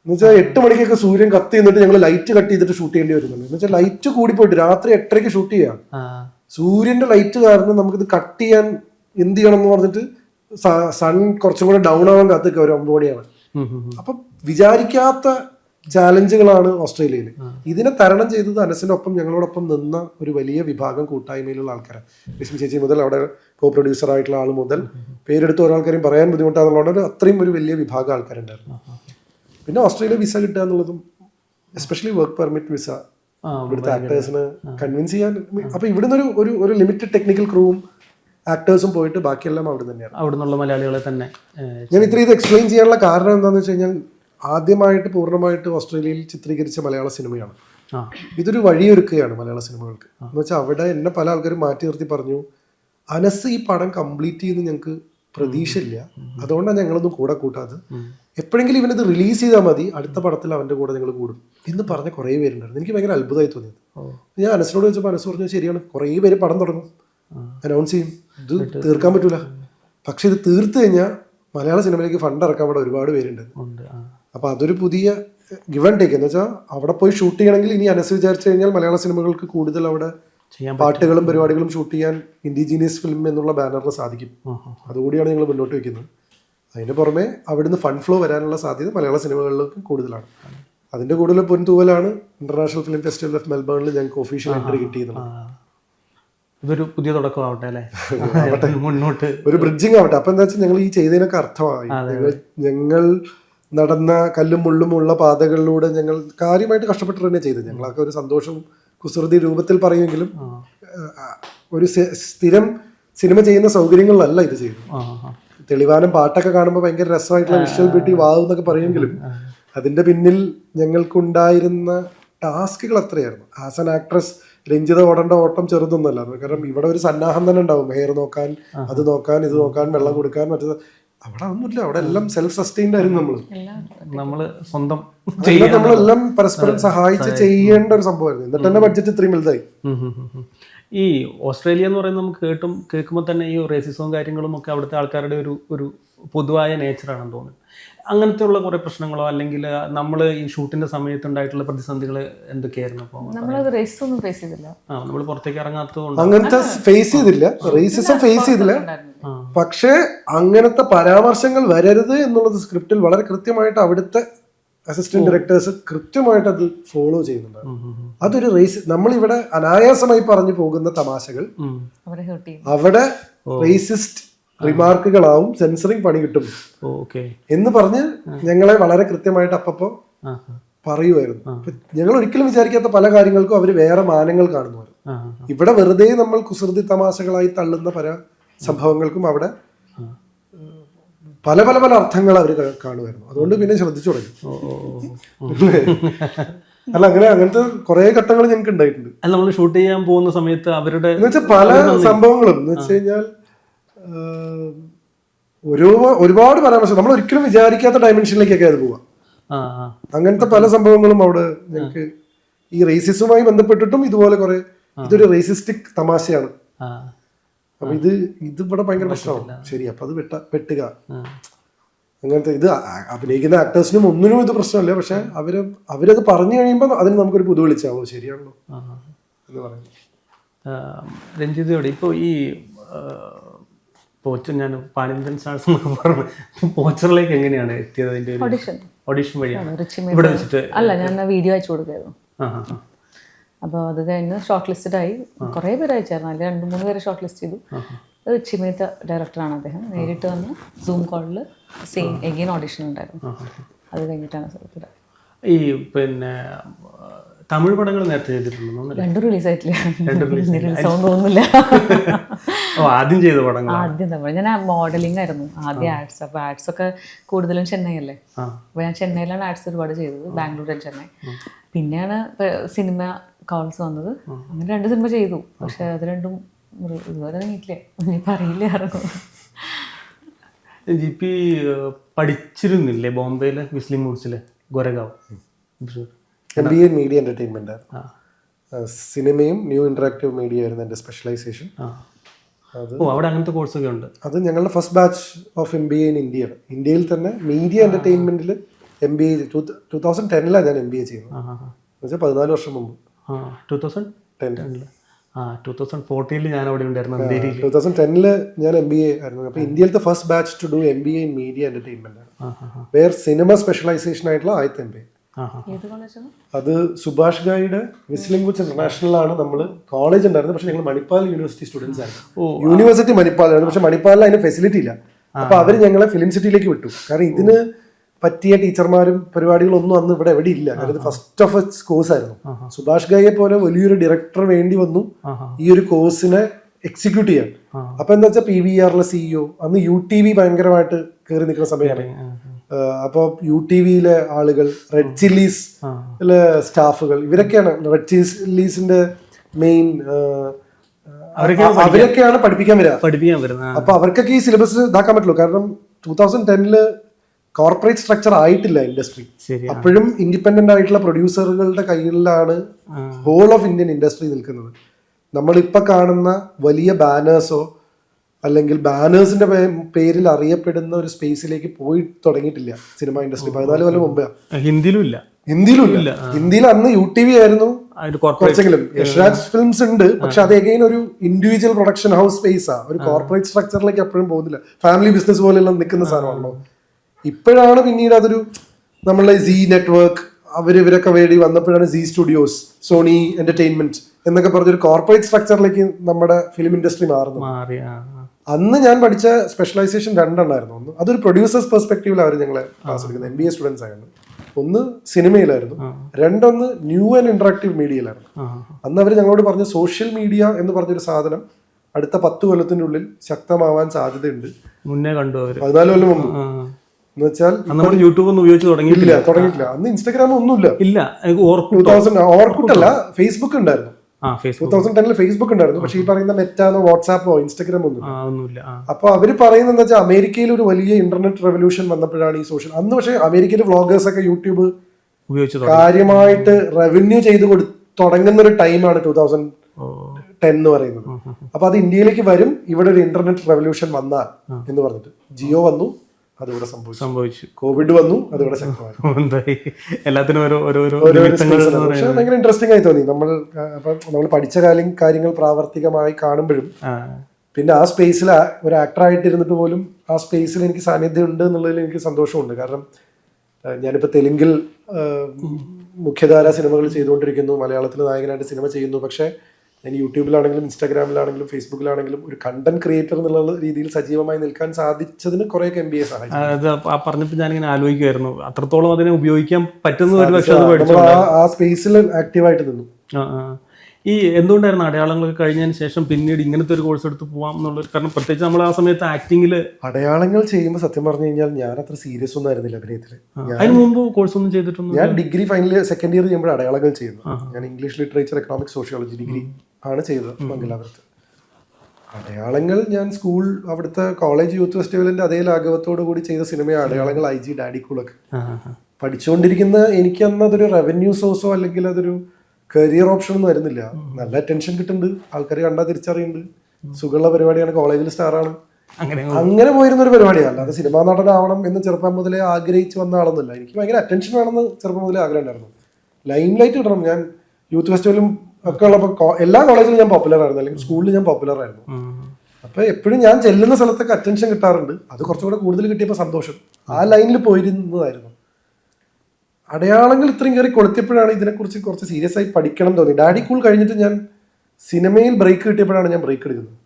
S1: ആ ആ
S2: എന്ന് വെച്ചാൽ എട്ട് മണിക്കൊക്കെ സൂര്യൻ കത്തി നിന്നിട്ട് ഞങ്ങൾ ലൈറ്റ് കട്ട് ചെയ്തിട്ട് ഷൂട്ട് ചെയ്യേണ്ടി വരുന്നുണ്ട്. എന്ന് വെച്ചാൽ ലൈറ്റ് കൂടി പോയിട്ട് രാത്രി എട്ടരയ്ക്ക് ഷൂട്ട് ചെയ്യാം. സൂര്യന്റെ ലൈറ്റ് കാരണം നമുക്കിത് കട്ട് ചെയ്യാൻ എന്ത് ചെയ്യണം എന്ന് പറഞ്ഞിട്ട് സൺ കുറച്ചും കൂടെ ഡൗൺ ആവാൻ കാത്തിക്ക ഒരു ഒമ്പത് മണിയാണ്. അപ്പൊ വിചാരിക്കാത്ത ചാലഞ്ചുകളാണ് ഓസ്ട്രേലിയയിൽ ഇതിനെ തരണം ചെയ്തത് അനസിനൊപ്പം ഞങ്ങളോടൊപ്പം നിന്ന ഒരു വലിയ വിഭാഗം കൂട്ടായ്മയിലുള്ള ആൾക്കാരാണ്. ലക്ഷ്മി ചേച്ചി മുതൽ അവിടെ കോ പ്രൊഡ്യൂസർ ആയിട്ടുള്ള ആൾ മുതൽ പേരെടുത്ത് ഓരോൾക്കാരെയും പറയാൻ ബുദ്ധിമുട്ടാണെന്നുള്ളത് അത്രയും ഒരു വലിയ വിഭാഗം ആൾക്കാരുണ്ടായിരുന്നു. പിന്നെ ഓസ്ട്രേലിയ വിസ കിട്ടുക എന്നുള്ളതും എസ്പെഷ്യലി വർക്ക് പെർമിറ്റ് വിസ ഇവിടുത്തെ ആക്ടേഴ്സിന് കൺവിൻസ് ചെയ്യാൻ അപ്പൊ ഇവിടുന്ന് ഒരു ഒരു ഒരു ലിമിറ്റഡ് ടെക്നിക്കൽ ക്രൂവും ആക്ടേഴ്സും പോയിട്ട് ബാക്കിയെല്ലാം അവിടെ തന്നെയാണ്.
S1: അവിടെ നിന്നുള്ള മലയാളികളെ തന്നെ
S2: ഞാൻ ഇത്രയും ഇത് എക്സ്പ്ലെയിൻ ചെയ്യാനുള്ള കാരണം എന്താണെന്ന് വെച്ച് കഴിഞ്ഞാൽ ആദ്യമായിട്ട് പൂർണമായിട്ട് ഓസ്ട്രേലിയയിൽ ചിത്രീകരിച്ച മലയാള സിനിമയാണ്. ഇതൊരു വഴിയൊരുക്കുകയാണ് മലയാള സിനിമകൾക്ക്. എന്ന് വെച്ചാൽ അവിടെ എന്നെ പല ആൾക്കാരും മാറ്റി നിർത്തി പറഞ്ഞു അനസ് ഈ പടം കംപ്ലീറ്റ് ചെയ്ത് ഞങ്ങൾക്ക് പ്രതീക്ഷയില്ല. അതുകൊണ്ടാണ് ഞങ്ങളൊന്നും കൂടെ കൂട്ടാത് എപ്പോഴെങ്കിലും ഇവനത് റിലീസ് ചെയ്താൽ മതി. അടുത്ത പടത്തിൽ അവന്റെ കൂടെ ഞങ്ങൾ കൂടും. എന്ന് പറഞ്ഞ കുറേ പേരുണ്ടായിരുന്നു. എനിക്ക് ഭയങ്കര അത്ഭുതമായി തോന്നിയത്. ഞാൻ അനസിനോട് ചോദിച്ചപ്പോൾ അനസ് പറഞ്ഞു ശരിയാണ്. കുറേ പേര് പടം തുടങ്ങും. അനൗൺസ് ചെയ്യും. ഇത് തീർക്കാൻ പറ്റൂല. പക്ഷെ ഇത് തീർത്തു കഴിഞ്ഞാൽ മലയാള സിനിമയിലേക്ക് ഫണ്ട് ഇറക്കാൻ അവിടെ ഒരുപാട് പേരുണ്ട്.
S1: അപ്പോൾ
S2: അപ്പൊ അതൊരു പുതിയ ഗിവൻ ടേക്ക് എന്ന് വെച്ചാൽ അവിടെ പോയി ഷൂട്ട് ചെയ്യണമെങ്കിൽ ഇനി അനസ് വിചാരിച്ചു കഴിഞ്ഞാൽ മലയാള സിനിമകൾക്ക് കൂടുതൽ അവിടെ പാട്ടുകളും പരിപാടികളും ഷൂട്ട് ചെയ്യാൻ ഇൻഡിജീനിയസ് ഫിലിം എന്നുള്ള ബാനറിൽ സാധിക്കും. അതുകൂടിയാണ് ഞങ്ങൾ മുന്നോട്ട് വെക്കുന്നത് അതിന് പുറമെ അവിടുന്ന് ഫണ്ട് ഫ്ലോ വരാനുള്ള സാധ്യത മലയാള സിനിമകളിലേക്ക് കൂടുതലാണ്. അതിന്റെ കൂടുതൽ പൊൻതൂവലാണ് ഇന്റർനാഷണൽ ഫിലിം ഫെസ്റ്റിവൽ ഓഫ് മെൽബേണിൽ ഞങ്ങൾക്ക് ഒഫീഷ്യൽ എൻട്രി കിട്ടിയത്
S1: ആ. ഇതൊരു പുതിയ തുടക്കമാവട്ടെ അല്ലേ? മുന്നോട്ട്.
S2: ഒരു ബ്രിഡ്ജിങ് ആവട്ടെ. അപ്പൊ എന്താ വെച്ചാൽ ഞങ്ങൾ ഈ ചെയ്തതിനൊക്കെ അർത്ഥമായി. ഞങ്ങൾ ഞങ്ങൾ നടന്ന കല്ലും മുള്ളും ഉള്ള പാതകളിലൂടെ ഞങ്ങൾ കാര്യമായിട്ട് കഷ്ടപ്പെട്ടിട്ട് തന്നെ ചെയ്തത്. ഞങ്ങളൊക്കെ ഒരു സന്തോഷം കുസൃതി രൂപത്തിൽ പറയുമെങ്കിലും ഒരു സ്ഥിരം സിനിമ ചെയ്യുന്ന സൗകര്യങ്ങളിലല്ല ഇത്
S1: ചെയ്യുന്നത്.
S2: തെളിവാനം പാട്ടൊക്കെ കാണുമ്പോൾ ഭയങ്കര രസമായിട്ടുള്ള വിഷ്വൽ ബ്യൂട്ടി വാവ് എന്നൊക്കെ പറയുമെങ്കിലും അതിന്റെ പിന്നിൽ ഞങ്ങൾക്കുണ്ടായിരുന്ന ടാസ്കുകൾ അത്രയായിരുന്നു. ആസ് ആൻ ആക്ട്രസ് രഞ്ജിത ഓടേണ്ട ഓട്ടം ചെറുതൊന്നുമല്ല. കാരണം ഇവിടെ ഒരു സന്നാഹം തന്നെ ഉണ്ടാവും. ഹെയർ നോക്കാൻ അത് നോക്കാൻ ഇത് നോക്കാൻ വെള്ളം കൊടുക്കാൻ മറ്റേത് അവിടെ ഒന്നുമില്ല. അവിടെ എല്ലാം സെൽഫ് സസ്റ്റൈൻഡ് ആയിരുന്നു നമ്മൾ
S1: നമ്മൾ സ്വന്തം
S2: എല്ലാം നമ്മളെല്ലാം പരസ്പരം സഹായിച്ച് ചെയ്യേണ്ട ഒരു സംഭവമായിരുന്നു. എന്നിട്ട് തന്നെ ബഡ്ജറ്റ് ഇത്രയും വലുതായി.
S1: ഈ ഓസ്ട്രേലിയ എന്ന് പറയുന്നത് നമുക്ക് കേട്ടും കേൾക്കുമ്പോൾ തന്നെ ഈ റേസിസവും കാര്യങ്ങളും ഒക്കെ അവിടുത്തെ ആൾക്കാരുടെ ഒരു ഒരു പൊതുവായ നേച്ചറാണെന്ന് തോന്നുന്നു. അങ്ങനത്തെ ഉള്ള കുറെ പ്രശ്നങ്ങളോ അല്ലെങ്കിൽ നമ്മൾ ഈ ഷൂട്ടിന്റെ സമയത്ത് ഉണ്ടായിട്ടുള്ള പ്രതിസന്ധികൾ എന്തൊക്കെയായിരുന്നു നമ്മൾ
S4: നമ്മളത് റേസ് ഒന്നും ഫേസ് ചെയ്തില്ല.
S1: ആ നമ്മൾ പുറത്തേക്ക് ഇറങ്ങാത്തതുകൊണ്ട്.
S2: അങ്ങനത്തെ ഫേസ് ചെയ്തില്ല. റേസിസം ഫേസ് ചെയ്തില്ല. പക്ഷേ അങ്ങനത്തെ പരാമർശങ്ങൾ വരരുത് എന്നുള്ളത് സ്ക്രിപ്റ്റിൽ വളരെ കൃത്യമായിട്ട് അവിടുത്തെ അസിസ്റ്റന്റ് ഡയറക്ടേഴ്സ് കൃത്യമായിട്ട് അത് ഫോളോ ചെയ്യുന്നുണ്ട്. അതൊരു റേസ് നമ്മളിവിടെ അനായാസമായി പറഞ്ഞു പോകുന്ന തമാശകൾ.
S4: അവരെ ഹേർട്ട് ചെയ്യും
S2: അവിടെ റേസിസ്റ്റ് റിമാർക്കുകളാവും സെൻസറിങ് പണി കിട്ടും. എന്ന് പറഞ്ഞ് ഞങ്ങളെ വളരെ കൃത്യമായിട്ട് അപ്പപ്പോ പറയുമായിരുന്നു ഞങ്ങൾ ഒരിക്കലും വിചാരിക്കാത്ത പല കാര്യങ്ങൾക്കും അവർ വേറെ മാനങ്ങൾ കാണുമായിരുന്നു. ഇവിടെ വെറുതെ നമ്മൾ കുസൃതി തമാശകളായി തള്ളുന്ന പല സംഭവങ്ങൾക്കും അവിടെ പല പല പല അർത്ഥങ്ങൾ അവർ കാണുമായിരുന്നു. അതുകൊണ്ട് പിന്നെ ശ്രദ്ധിച്ചു തുടങ്ങി. അല്ല? അങ്ങനെ അങ്ങനത്തെ കുറെ ഘട്ടങ്ങൾ ഞങ്ങൾക്ക് ഉണ്ടായിട്ടുണ്ട്
S1: നമ്മൾ ഷൂട്ട് ചെയ്യാൻ പോകുന്ന സമയത്ത് അവരുടെ
S2: വെച്ചാൽ പല സംഭവങ്ങളും എന്ന് വെച്ച് കഴിഞ്ഞാൽ ഓരോ ഒരുപാട് പരാമർശം. നമ്മൾ ഒരിക്കലും വിചാരിക്കാത്ത ഡയമെൻഷനിലേക്കൊക്കെ അത് പോവാം. അങ്ങനത്തെ പല സംഭവങ്ങളും അവിടെ ഞങ്ങൾക്ക് ഈ റേസിസുമായി ബന്ധപ്പെട്ടിട്ടും ഇതുപോലെ കുറെ ഇതൊരു റേസിസ്റ്റിക് തമാശയാണ്. അപ്പൊ ഇത് ഇത് ഇവിടെ ഭയങ്കര പ്രശ്നമാണ് ശരി അപ്പൊ അത് വെട്ട
S1: പെട്ടുക
S2: അങ്ങനത്തെ ഇത് അഭിനയിക്കുന്ന ആക്ടേഴ്സിനും ഒന്നിനും ഇത് പ്രശ്നമല്ല. പക്ഷെ അവർ അവരത് പറഞ്ഞു കഴിയുമ്പോൾ അതിന് നമുക്കൊരു പുതു വിളിച്ചാവോ ശരിയാണല്ലോ എന്ന് പറയുന്നത്.
S1: രഞ്ജിതയോടെ ഇപ്പോൾ ഈ പോച്ച ഞാൻ പാനിന്തൻ സാൾസ് എന്നൊക്കെ പറഞ്ഞു പോച്ചറിലേക്ക് എങ്ങനെയാണ് എത്തിയത് അതിന്റെ
S4: ഓഡിഷൻ
S1: ഓഡിഷൻ വഴിയാണ്
S4: റിച്ചി
S1: ഇവിടെ വെച്ചിട്ട്
S4: അല്ല ഞാൻ വീഡിയോ അയച്ചു കൊടുക്കായിരുന്നു. അപ്പോൾ അത് കഴിഞ്ഞ് ഷോർട്ട് ലിസ്റ്റഡ് ആയി കുറേ പേര് അയച്ചായിരുന്നു. അതിൽ രണ്ട് മൂന്ന് പേര് ഷോർട്ട് ലിസ്റ്റ് ചെയ്തു ചിമേത്ത ഡയറക്ടറാണ് അദ്ദേഹം. നേരിട്ട് വന്ന് സൂം കോളിൽ സെയിം എഗെയിൻ ഓഡിഷൻ ഉണ്ടായിരുന്നു. അത് കഴിഞ്ഞിട്ടാണ്
S1: ഈ പിന്നെ തമിഴ് പടങ്ങൾ നേരത്തെ ചെയ്തിട്ടുണ്ടോ
S4: രണ്ടും റിലീസ് ആയിട്ടില്ല. തോന്നുന്നില്ല.
S1: ആദ്യം ചെയ്ത പടങ്ങൾ
S4: ആദ്യം തമിഴ് ഞാൻ മോഡലിംഗ് ആയിരുന്നു. ആദ്യം ആർട്സ് അപ്പൊ ആർട്സ് ഒക്കെ കൂടുതലും ചെന്നൈ അല്ലേ
S1: അപ്പൊ
S4: അപ്പോൾ ഞാൻ ചെന്നൈയിലാണ് ആർട്സ് ഒരുപാട് ചെയ്തത്. ബാംഗ്ലൂർ ആൻഡ് ചെന്നൈ. പിന്നെയാണ് സിനിമ കോൾസ് വന്നത്. അങ്ങനെ രണ്ട് സിനിമ ചെയ്തു. പക്ഷെ അത് രണ്ടും ഇതുപോലെ ഇതുവരെ നീട്ടില്ലേ. ഇനിയിപ്പോൾ അറിയില്ല ആർക്കും
S1: ജി പി പഠിച്ചിരുന്നില്ലേ ബോംബെയിലെ? മുസ്ലിം മൂഡ്സിലെ? Goregaon.
S2: M B A media entertainment ആയിരുന്നു സിനിമയും ന്യൂ ഇൻട്രാക്റ്റീവ് മീഡിയ ആയിരുന്നു എന്റെ സ്പെഷ്യലൈസേഷൻ
S1: ഓ അവിടെ അങ്ങനത്തെ കോഴ്സൊക്കെ ഉണ്ട്.
S2: അത് ഞങ്ങളുടെ first batch of M B A in ഇന്ത്യയാണ് ഇന്ത്യയിൽ തന്നെ media എന്റർടൈൻമെന്റിൽ M B A two thousand ടെന്നിലാണ് ഞാൻ എം ബി എ ചെയ്യുന്നത്.
S1: ആ ആ
S2: എന്ന് വെച്ചാൽ പതിനാല് വർഷം മുമ്പ്.
S1: ടു തൗസൻഡ്
S2: ടെൻ
S1: ആ ടൂ തൗസൻഡ് ഫോർട്ടീനിൽ ഞാൻ അവിടെ ഉണ്ടായിരുന്നു അന്തേരിയിൽ
S2: ടൂ തൗസൻഡ് ടെന്നിൽ ഞാൻ എം ബി എ ആയിരുന്നു. അപ്പോൾ ഇന്ത്യയിലത്തെ first batch to do M B A in media entertainment ആണ്. വേർ സിനിമ സ്പെഷ്യലൈസേഷൻ ആയിട്ടുള്ള ആദ്യത്തെ എം ബി എ അത് സുഭാഷ് ഗായിയുടെ വിസ്ലിംഗ് ബുച്ച് ഇന്റർനാഷണൽ ആണ് നമ്മൾ കോളേജ് ഉണ്ടായിരുന്നത്. പക്ഷെ ഞങ്ങൾ മണിപ്പാൽ യൂണിവേഴ്സിറ്റി സ്റ്റുഡൻസ് ആയിരുന്നു യൂണിവേഴ്സിറ്റി മണിപ്പാലായിരുന്നു പക്ഷെ മണിപ്പാലിൽ അതിന് ഫെസിലിറ്റി ഇല്ല. അപ്പൊ അവർ ഞങ്ങളെ ഫിലിം സിറ്റിയിലേക്ക് വിട്ടു. കാരണം ഇതിന് പറ്റിയ ടീച്ചർമാരും പരിപാടികളൊന്നും അന്ന് ഇവിടെ എവിടെ ഇല്ല. കാരണം ഇത് ഫസ്റ്റ് ഓഫ് എസ് കോഴ്സ് ആയിരുന്നു. സുഭാഷ് ഗായെ പോലെ വലിയൊരു ഡയറക്ടർ വേണ്ടി വന്നു ഈ ഒരു കോഴ്സിനെ എക്സിക്യൂട്ട് ചെയ്യാൻ. അപ്പൊ എന്താ വെച്ചാൽ പി വി ആറിലെ സിഇഒ അന്ന് യു ടി വി ഭയങ്കരമായിട്ട് കയറി നിൽക്കുന്ന സമയമാണ്. അപ്പോൾ യു ടി വിയിലെ ആളുകൾ റെഡ് ചില്ലീസ് സ്റ്റാഫുകൾ ഇവരൊക്കെയാണ് റെഡ് ചില്ലീസിന്റെ മെയിൻ അവരൊക്കെയാണ് പഠിപ്പിക്കാൻ വരിക
S1: പഠിപ്പിക്കാൻ വരുന്നത്
S2: അപ്പൊ അവർക്കൊക്കെ ഈ സിലബസ് ഇതാക്കാൻ പറ്റുള്ളൂ. കാരണം ടൂ തൗസൻഡ് ടെനിൽ കോർപ്പറേറ്റ് സ്ട്രക്ചർ ആയിട്ടില്ല ഇൻഡസ്ട്രി അപ്പോഴും ഇൻഡിപെൻഡന്റ് ആയിട്ടുള്ള പ്രൊഡ്യൂസറുകളുടെ കയ്യിലാണ് ഹോൾ ഓഫ് ഇന്ത്യൻ ഇൻഡസ്ട്രി നിൽക്കുന്നത്. നമ്മളിപ്പോ കാണുന്ന വലിയ ബാനേഴ്സോ അല്ലെങ്കിൽ ബാനേഴ്സിന്റെ പേരിൽ അറിയപ്പെടുന്ന ഒരു സ്പേസിലേക്ക് പോയി തുടങ്ങിയിട്ടില്ല സിനിമ ഇൻഡസ്ട്രി പതിനാല് കൊല്ലം മുമ്പേ.
S1: ഹിന്ദിയിലും ഇല്ല
S2: ഹിന്ദിയിലും ഇല്ല ഹിന്ദിയിൽ അന്ന് യു ടി വി ആയിരുന്നു കുറച്ചെങ്കിലും. യശ്രാജ് ഫിലിംസ് ഉണ്ട്. പക്ഷെ അത് എഗെയിൻ ഒരു ഇൻഡിവിജ്വൽ പ്രൊഡക്ഷൻ ഹൗസ് സ്പേസ് ആ. ഒരു കോർപ്പറേറ്റ് സ്ട്രക്ചറിലേക്ക് എപ്പോഴും പോകുന്നില്ല. ഫാമിലി ബിസിനസ് പോലെയുള്ള നിൽക്കുന്ന സാധനമാണല്ലോ. ഇപ്പോഴാണ് പിന്നീട് അതൊരു നമ്മളെ സി നെറ്റ്വർക്ക് അവർ ഇവരൊക്കെ വേണ്ടി വന്നപ്പോഴാണ് സി സ്റ്റുഡിയോസ് സോണി എന്റർടൈൻമെന്റ് എന്നൊക്കെ പറഞ്ഞൊരു കോർപ്പറേറ്റ് സ്ട്രക്ചറിലേക്ക് നമ്മുടെ ഫിലിം ഇൻഡസ്ട്രി
S1: മാറുന്നു.
S2: അന്ന് ഞാൻ പഠിച്ച സ്പെഷ്യലൈസേഷൻ രണ്ടെണ്ണമായിരുന്നു ഒന്ന് അതൊരു പ്രൊഡ്യൂസേഴ്സ് പെർസ്പെക്ടീവിൽ അവർ ഞങ്ങളെ ക്ലാസ് എടുക്കുന്നത്. എം ബി എ സ്റ്റുഡൻസ് ആയിരുന്നു ഒന്ന് സിനിമയിലായിരുന്നു രണ്ടൊന്ന് ന്യൂ ആൻഡ് ഇന്ററാക്റ്റീവ് മീഡിയയിലായിരുന്നു അന്ന് അവർ ഞങ്ങളോട് പറഞ്ഞ സോഷ്യൽ മീഡിയ എന്ന് പറഞ്ഞൊരു സാധനം അടുത്ത പത്ത് കൊല്ലത്തിന്റെ ഉള്ളിൽ ശക്തമാവാൻ സാധ്യതയുണ്ട്.
S1: മുന്നേ കണ്ടു
S2: പതിനാല് കൊല്ലം മുമ്പ്. എന്ന് വെച്ചാൽ
S1: നമ്മൾ യൂട്യൂബ് ഒന്നും ഉപയോഗിച്ച് തുടങ്ങിയിട്ടില്ല.
S2: തുടങ്ങിയിട്ടില്ല. അന്ന് ഇൻസ്റ്റാഗ്രാം ഒന്നുമില്ല.
S1: ഇല്ല
S2: ഓർക്കുട്ടല്ല. ഫേസ്ബുക്ക് ഉണ്ടായിരുന്നു. ടൂ
S1: ഫേസ്ബുക്ക്
S2: തൗസൻഡ് ടെന്നിൽ ഫേസ്ബുക്ക് ഉണ്ടായിരുന്നു പക്ഷേ ഈ പറയുന്ന മെറ്റാന്നോ വാട്സാപ്പോ ഇൻസ്റ്റാഗ്രാമോ ഒന്നും അപ്പൊ അവർ പറയുന്നത് എന്താ വെച്ചാൽ അമേരിക്കയിൽ ഒരു വലിയ ഇന്റർനെറ്റ് റെവല്യൂഷൻ വന്നപ്പോഴാണ് ഈ സോഷ്യൽ അന്ന് പക്ഷേ അമേരിക്കയിൽ വ്ളോഗേഴ്സ് ഒക്കെ യൂട്യൂബ് കാര്യമായിട്ട് റവന്യൂ ചെയ്ത് കൊടു തുടങ്ങുന്ന ഒരു ടൈമാണ് ടൂ തൗസൻഡ് ടെൻ എന്ന് പറയുന്നത്. അപ്പൊ അത് ഇന്ത്യയിലേക്ക് വരും ഇവിടെ ഒരു ഇന്റർനെറ്റ് റെവല്യൂഷൻ വന്നാൽ എന്ന് പറഞ്ഞിട്ട്. ജിയോ വന്നു അതിവിടെ സംഭവിച്ചു.
S1: സംഭവിച്ചു.
S2: കോവിഡ് വന്നു അതിവിടെ ശക്തമായി.
S1: എന്തായി? എല്ലാത്തിനും ഓരോ ഓരോ
S2: പക്ഷേ ഭയങ്കര ഇൻട്രസ്റ്റിംഗ് ആയി തോന്നി. നമ്മൾ അപ്പം നമ്മൾ പഠിച്ച കാര്യം കാര്യങ്ങൾ പ്രാവർത്തികമായി കാണുമ്പോഴും പിന്നെ ആ സ്പേസിൽ ഒരു ആക്ടറായിട്ടിരുന്നിട്ട് പോലും ആ സ്പേസിൽ എനിക്ക് സാന്നിധ്യം ഉണ്ട് എന്നുള്ളതിൽ എനിക്ക് സന്തോഷമുണ്ട്. കാരണം ഞാനിപ്പോൾ തെലുങ്കിൽ മുഖ്യധാര സിനിമകൾ ചെയ്തുകൊണ്ടിരിക്കുന്നു. മലയാളത്തിൽ നായകനായിട്ട് സിനിമ ചെയ്യുന്നു. പക്ഷേ ഞാൻ യൂട്യൂബിലാണെങ്കിലും ഇൻസ്റ്റാഗ്രാമിലാണെങ്കിലും ഫേസ്ബുക്കിലാണെങ്കിലും ഒരു കണ്ടന്റ് ക്രിയേറ്റർ എന്നുള്ള രീതിയിൽ സജീവമായി നിൽക്കാൻ സാധിച്ചതിന് കുറെ എം ബി എ സഹായിച്ചു.
S1: ആ പറഞ്ഞപ്പോൾ ഞാനിങ്ങനെ ആലോചിക്കുമായിരുന്നു അത്രത്തോളം അതിനെ ഉപയോഗിക്കാൻ പറ്റുന്ന ഒരു പക്ഷേ
S2: ആ സ്പേസിൽ ആക്റ്റീവായിട്ട് നിന്നു.
S1: ഈ എന്തുകൊണ്ടായിരുന്നു അടയാളങ്ങളൊക്കെ കഴിഞ്ഞതിന് ശേഷം പിന്നീട് ഇങ്ങനത്തെ ഒരു കോഴ്സ് എടുത്ത് പോവാം എന്നുള്ളത് കാരണം പ്രത്യേകിച്ച് നമ്മൾ ആ സമയത്ത് ആക്ടിങ്ങിൽ
S2: അടയാളങ്ങൾ ചെയ്യുമ്പോൾ സത്യം പറഞ്ഞു കഴിഞ്ഞാൽ ഞാൻ അത്ര സീരിയസ് ഒന്നും ആയിരുന്നില്ല അഭിനയത്തിൽ
S1: അതിന് മുമ്പ് കോഴ്സ് ഒന്നും ചെയ്തിട്ടൊന്നും
S2: ഞാൻ ഡിഗ്രി ഫൈനൽ സെക്കൻഡ് ഇയർ ചെയ്യുമ്പോൾ അടയാളങ്ങൾ ചെയ്യുന്നു ഞാൻ English literature economics sociology degree ആണ് ചെയ്തത് മംഗലാപുരത്ത്. അടയാളങ്ങൾ ഞാൻ സ്കൂൾ അവിടുത്തെ കോളേജ് യൂത്ത് ഫെസ്റ്റിവലിന്റെ അതേ ലാഘവത്തോടു കൂടി ചെയ്ത സിനിമയാണ് അടയാളങ്ങൾ ഐ ജി ഡാഡി കൂളൊക്കെ. പഠിച്ചുകൊണ്ടിരിക്കുന്ന എനിക്ക് അന്ന് അതൊരു റവന്യൂ സോഴ്സോ അല്ലെങ്കിൽ അതൊരു കരിയർ ഓപ്ഷൻ ഒന്നും വരുന്നില്ല. നല്ല അറ്റൻഷൻ കിട്ടുന്നുണ്ട്. ആൾക്കാർ കണ്ടാൽ തിരിച്ചറിയുന്നുണ്ട്. സുഖമുള്ള പരിപാടിയാണ്. കോളേജിൽ സ്റ്റാറാണ്
S1: അങ്ങനെ
S2: പോയിരുന്ന ഒരു പരിപാടിയാണ് അല്ലാതെ സിനിമാ നടനാവണം എന്ന് ചെറുപ്പം മുതലേ ആഗ്രഹിച്ച് വന്ന ആളൊന്നുമില്ല. എനിക്ക് ഭയങ്കര അറ്റൻഷൻ വേണമെന്ന് ചെറുപ്പം മുതലേ ആഗ്രഹം ഉണ്ടായിരുന്നു. ലൈം ലൈറ്റ് കിട്ടണം. ഞാൻ യൂത്ത് ഫെസ്റ്റിവലും ഒക്കെ ഉള്ളപ്പോൾ എല്ലാ കോളേജിലും ഞാൻ പോപ്പുലർ ആയിരുന്നു. അല്ലെങ്കിൽ സ്കൂളിൽ ഞാൻ പോപ്പുലർ ആയിരുന്നു. അപ്പൊ എപ്പോഴും ഞാൻ ചെല്ലുന്ന സ്ഥലത്തൊക്കെ അറ്റൻഷൻ കിട്ടാറുണ്ട്. അത് കുറച്ചുകൂടെ കൂടുതൽ കിട്ടിയപ്പോൾ സന്തോഷം. ആ ലൈനിൽ പോയിരുന്നതായിരുന്നു. അടയാളങ്ങൾ ഇത്രയും കയറി കൊളുത്തിയപ്പോഴാണ് ഇതിനെക്കുറിച്ച് കുറച്ച് സീരിയസ് ആയി പഠിക്കണം തോന്നി ഡാഡി കൂൾ കഴിഞ്ഞിട്ട് ഞാൻ സിനിമയിൽ ബ്രേക്ക് കിട്ടിയപ്പോഴാണ് ഞാൻ ബ്രേക്ക് എടുക്കുന്നത്.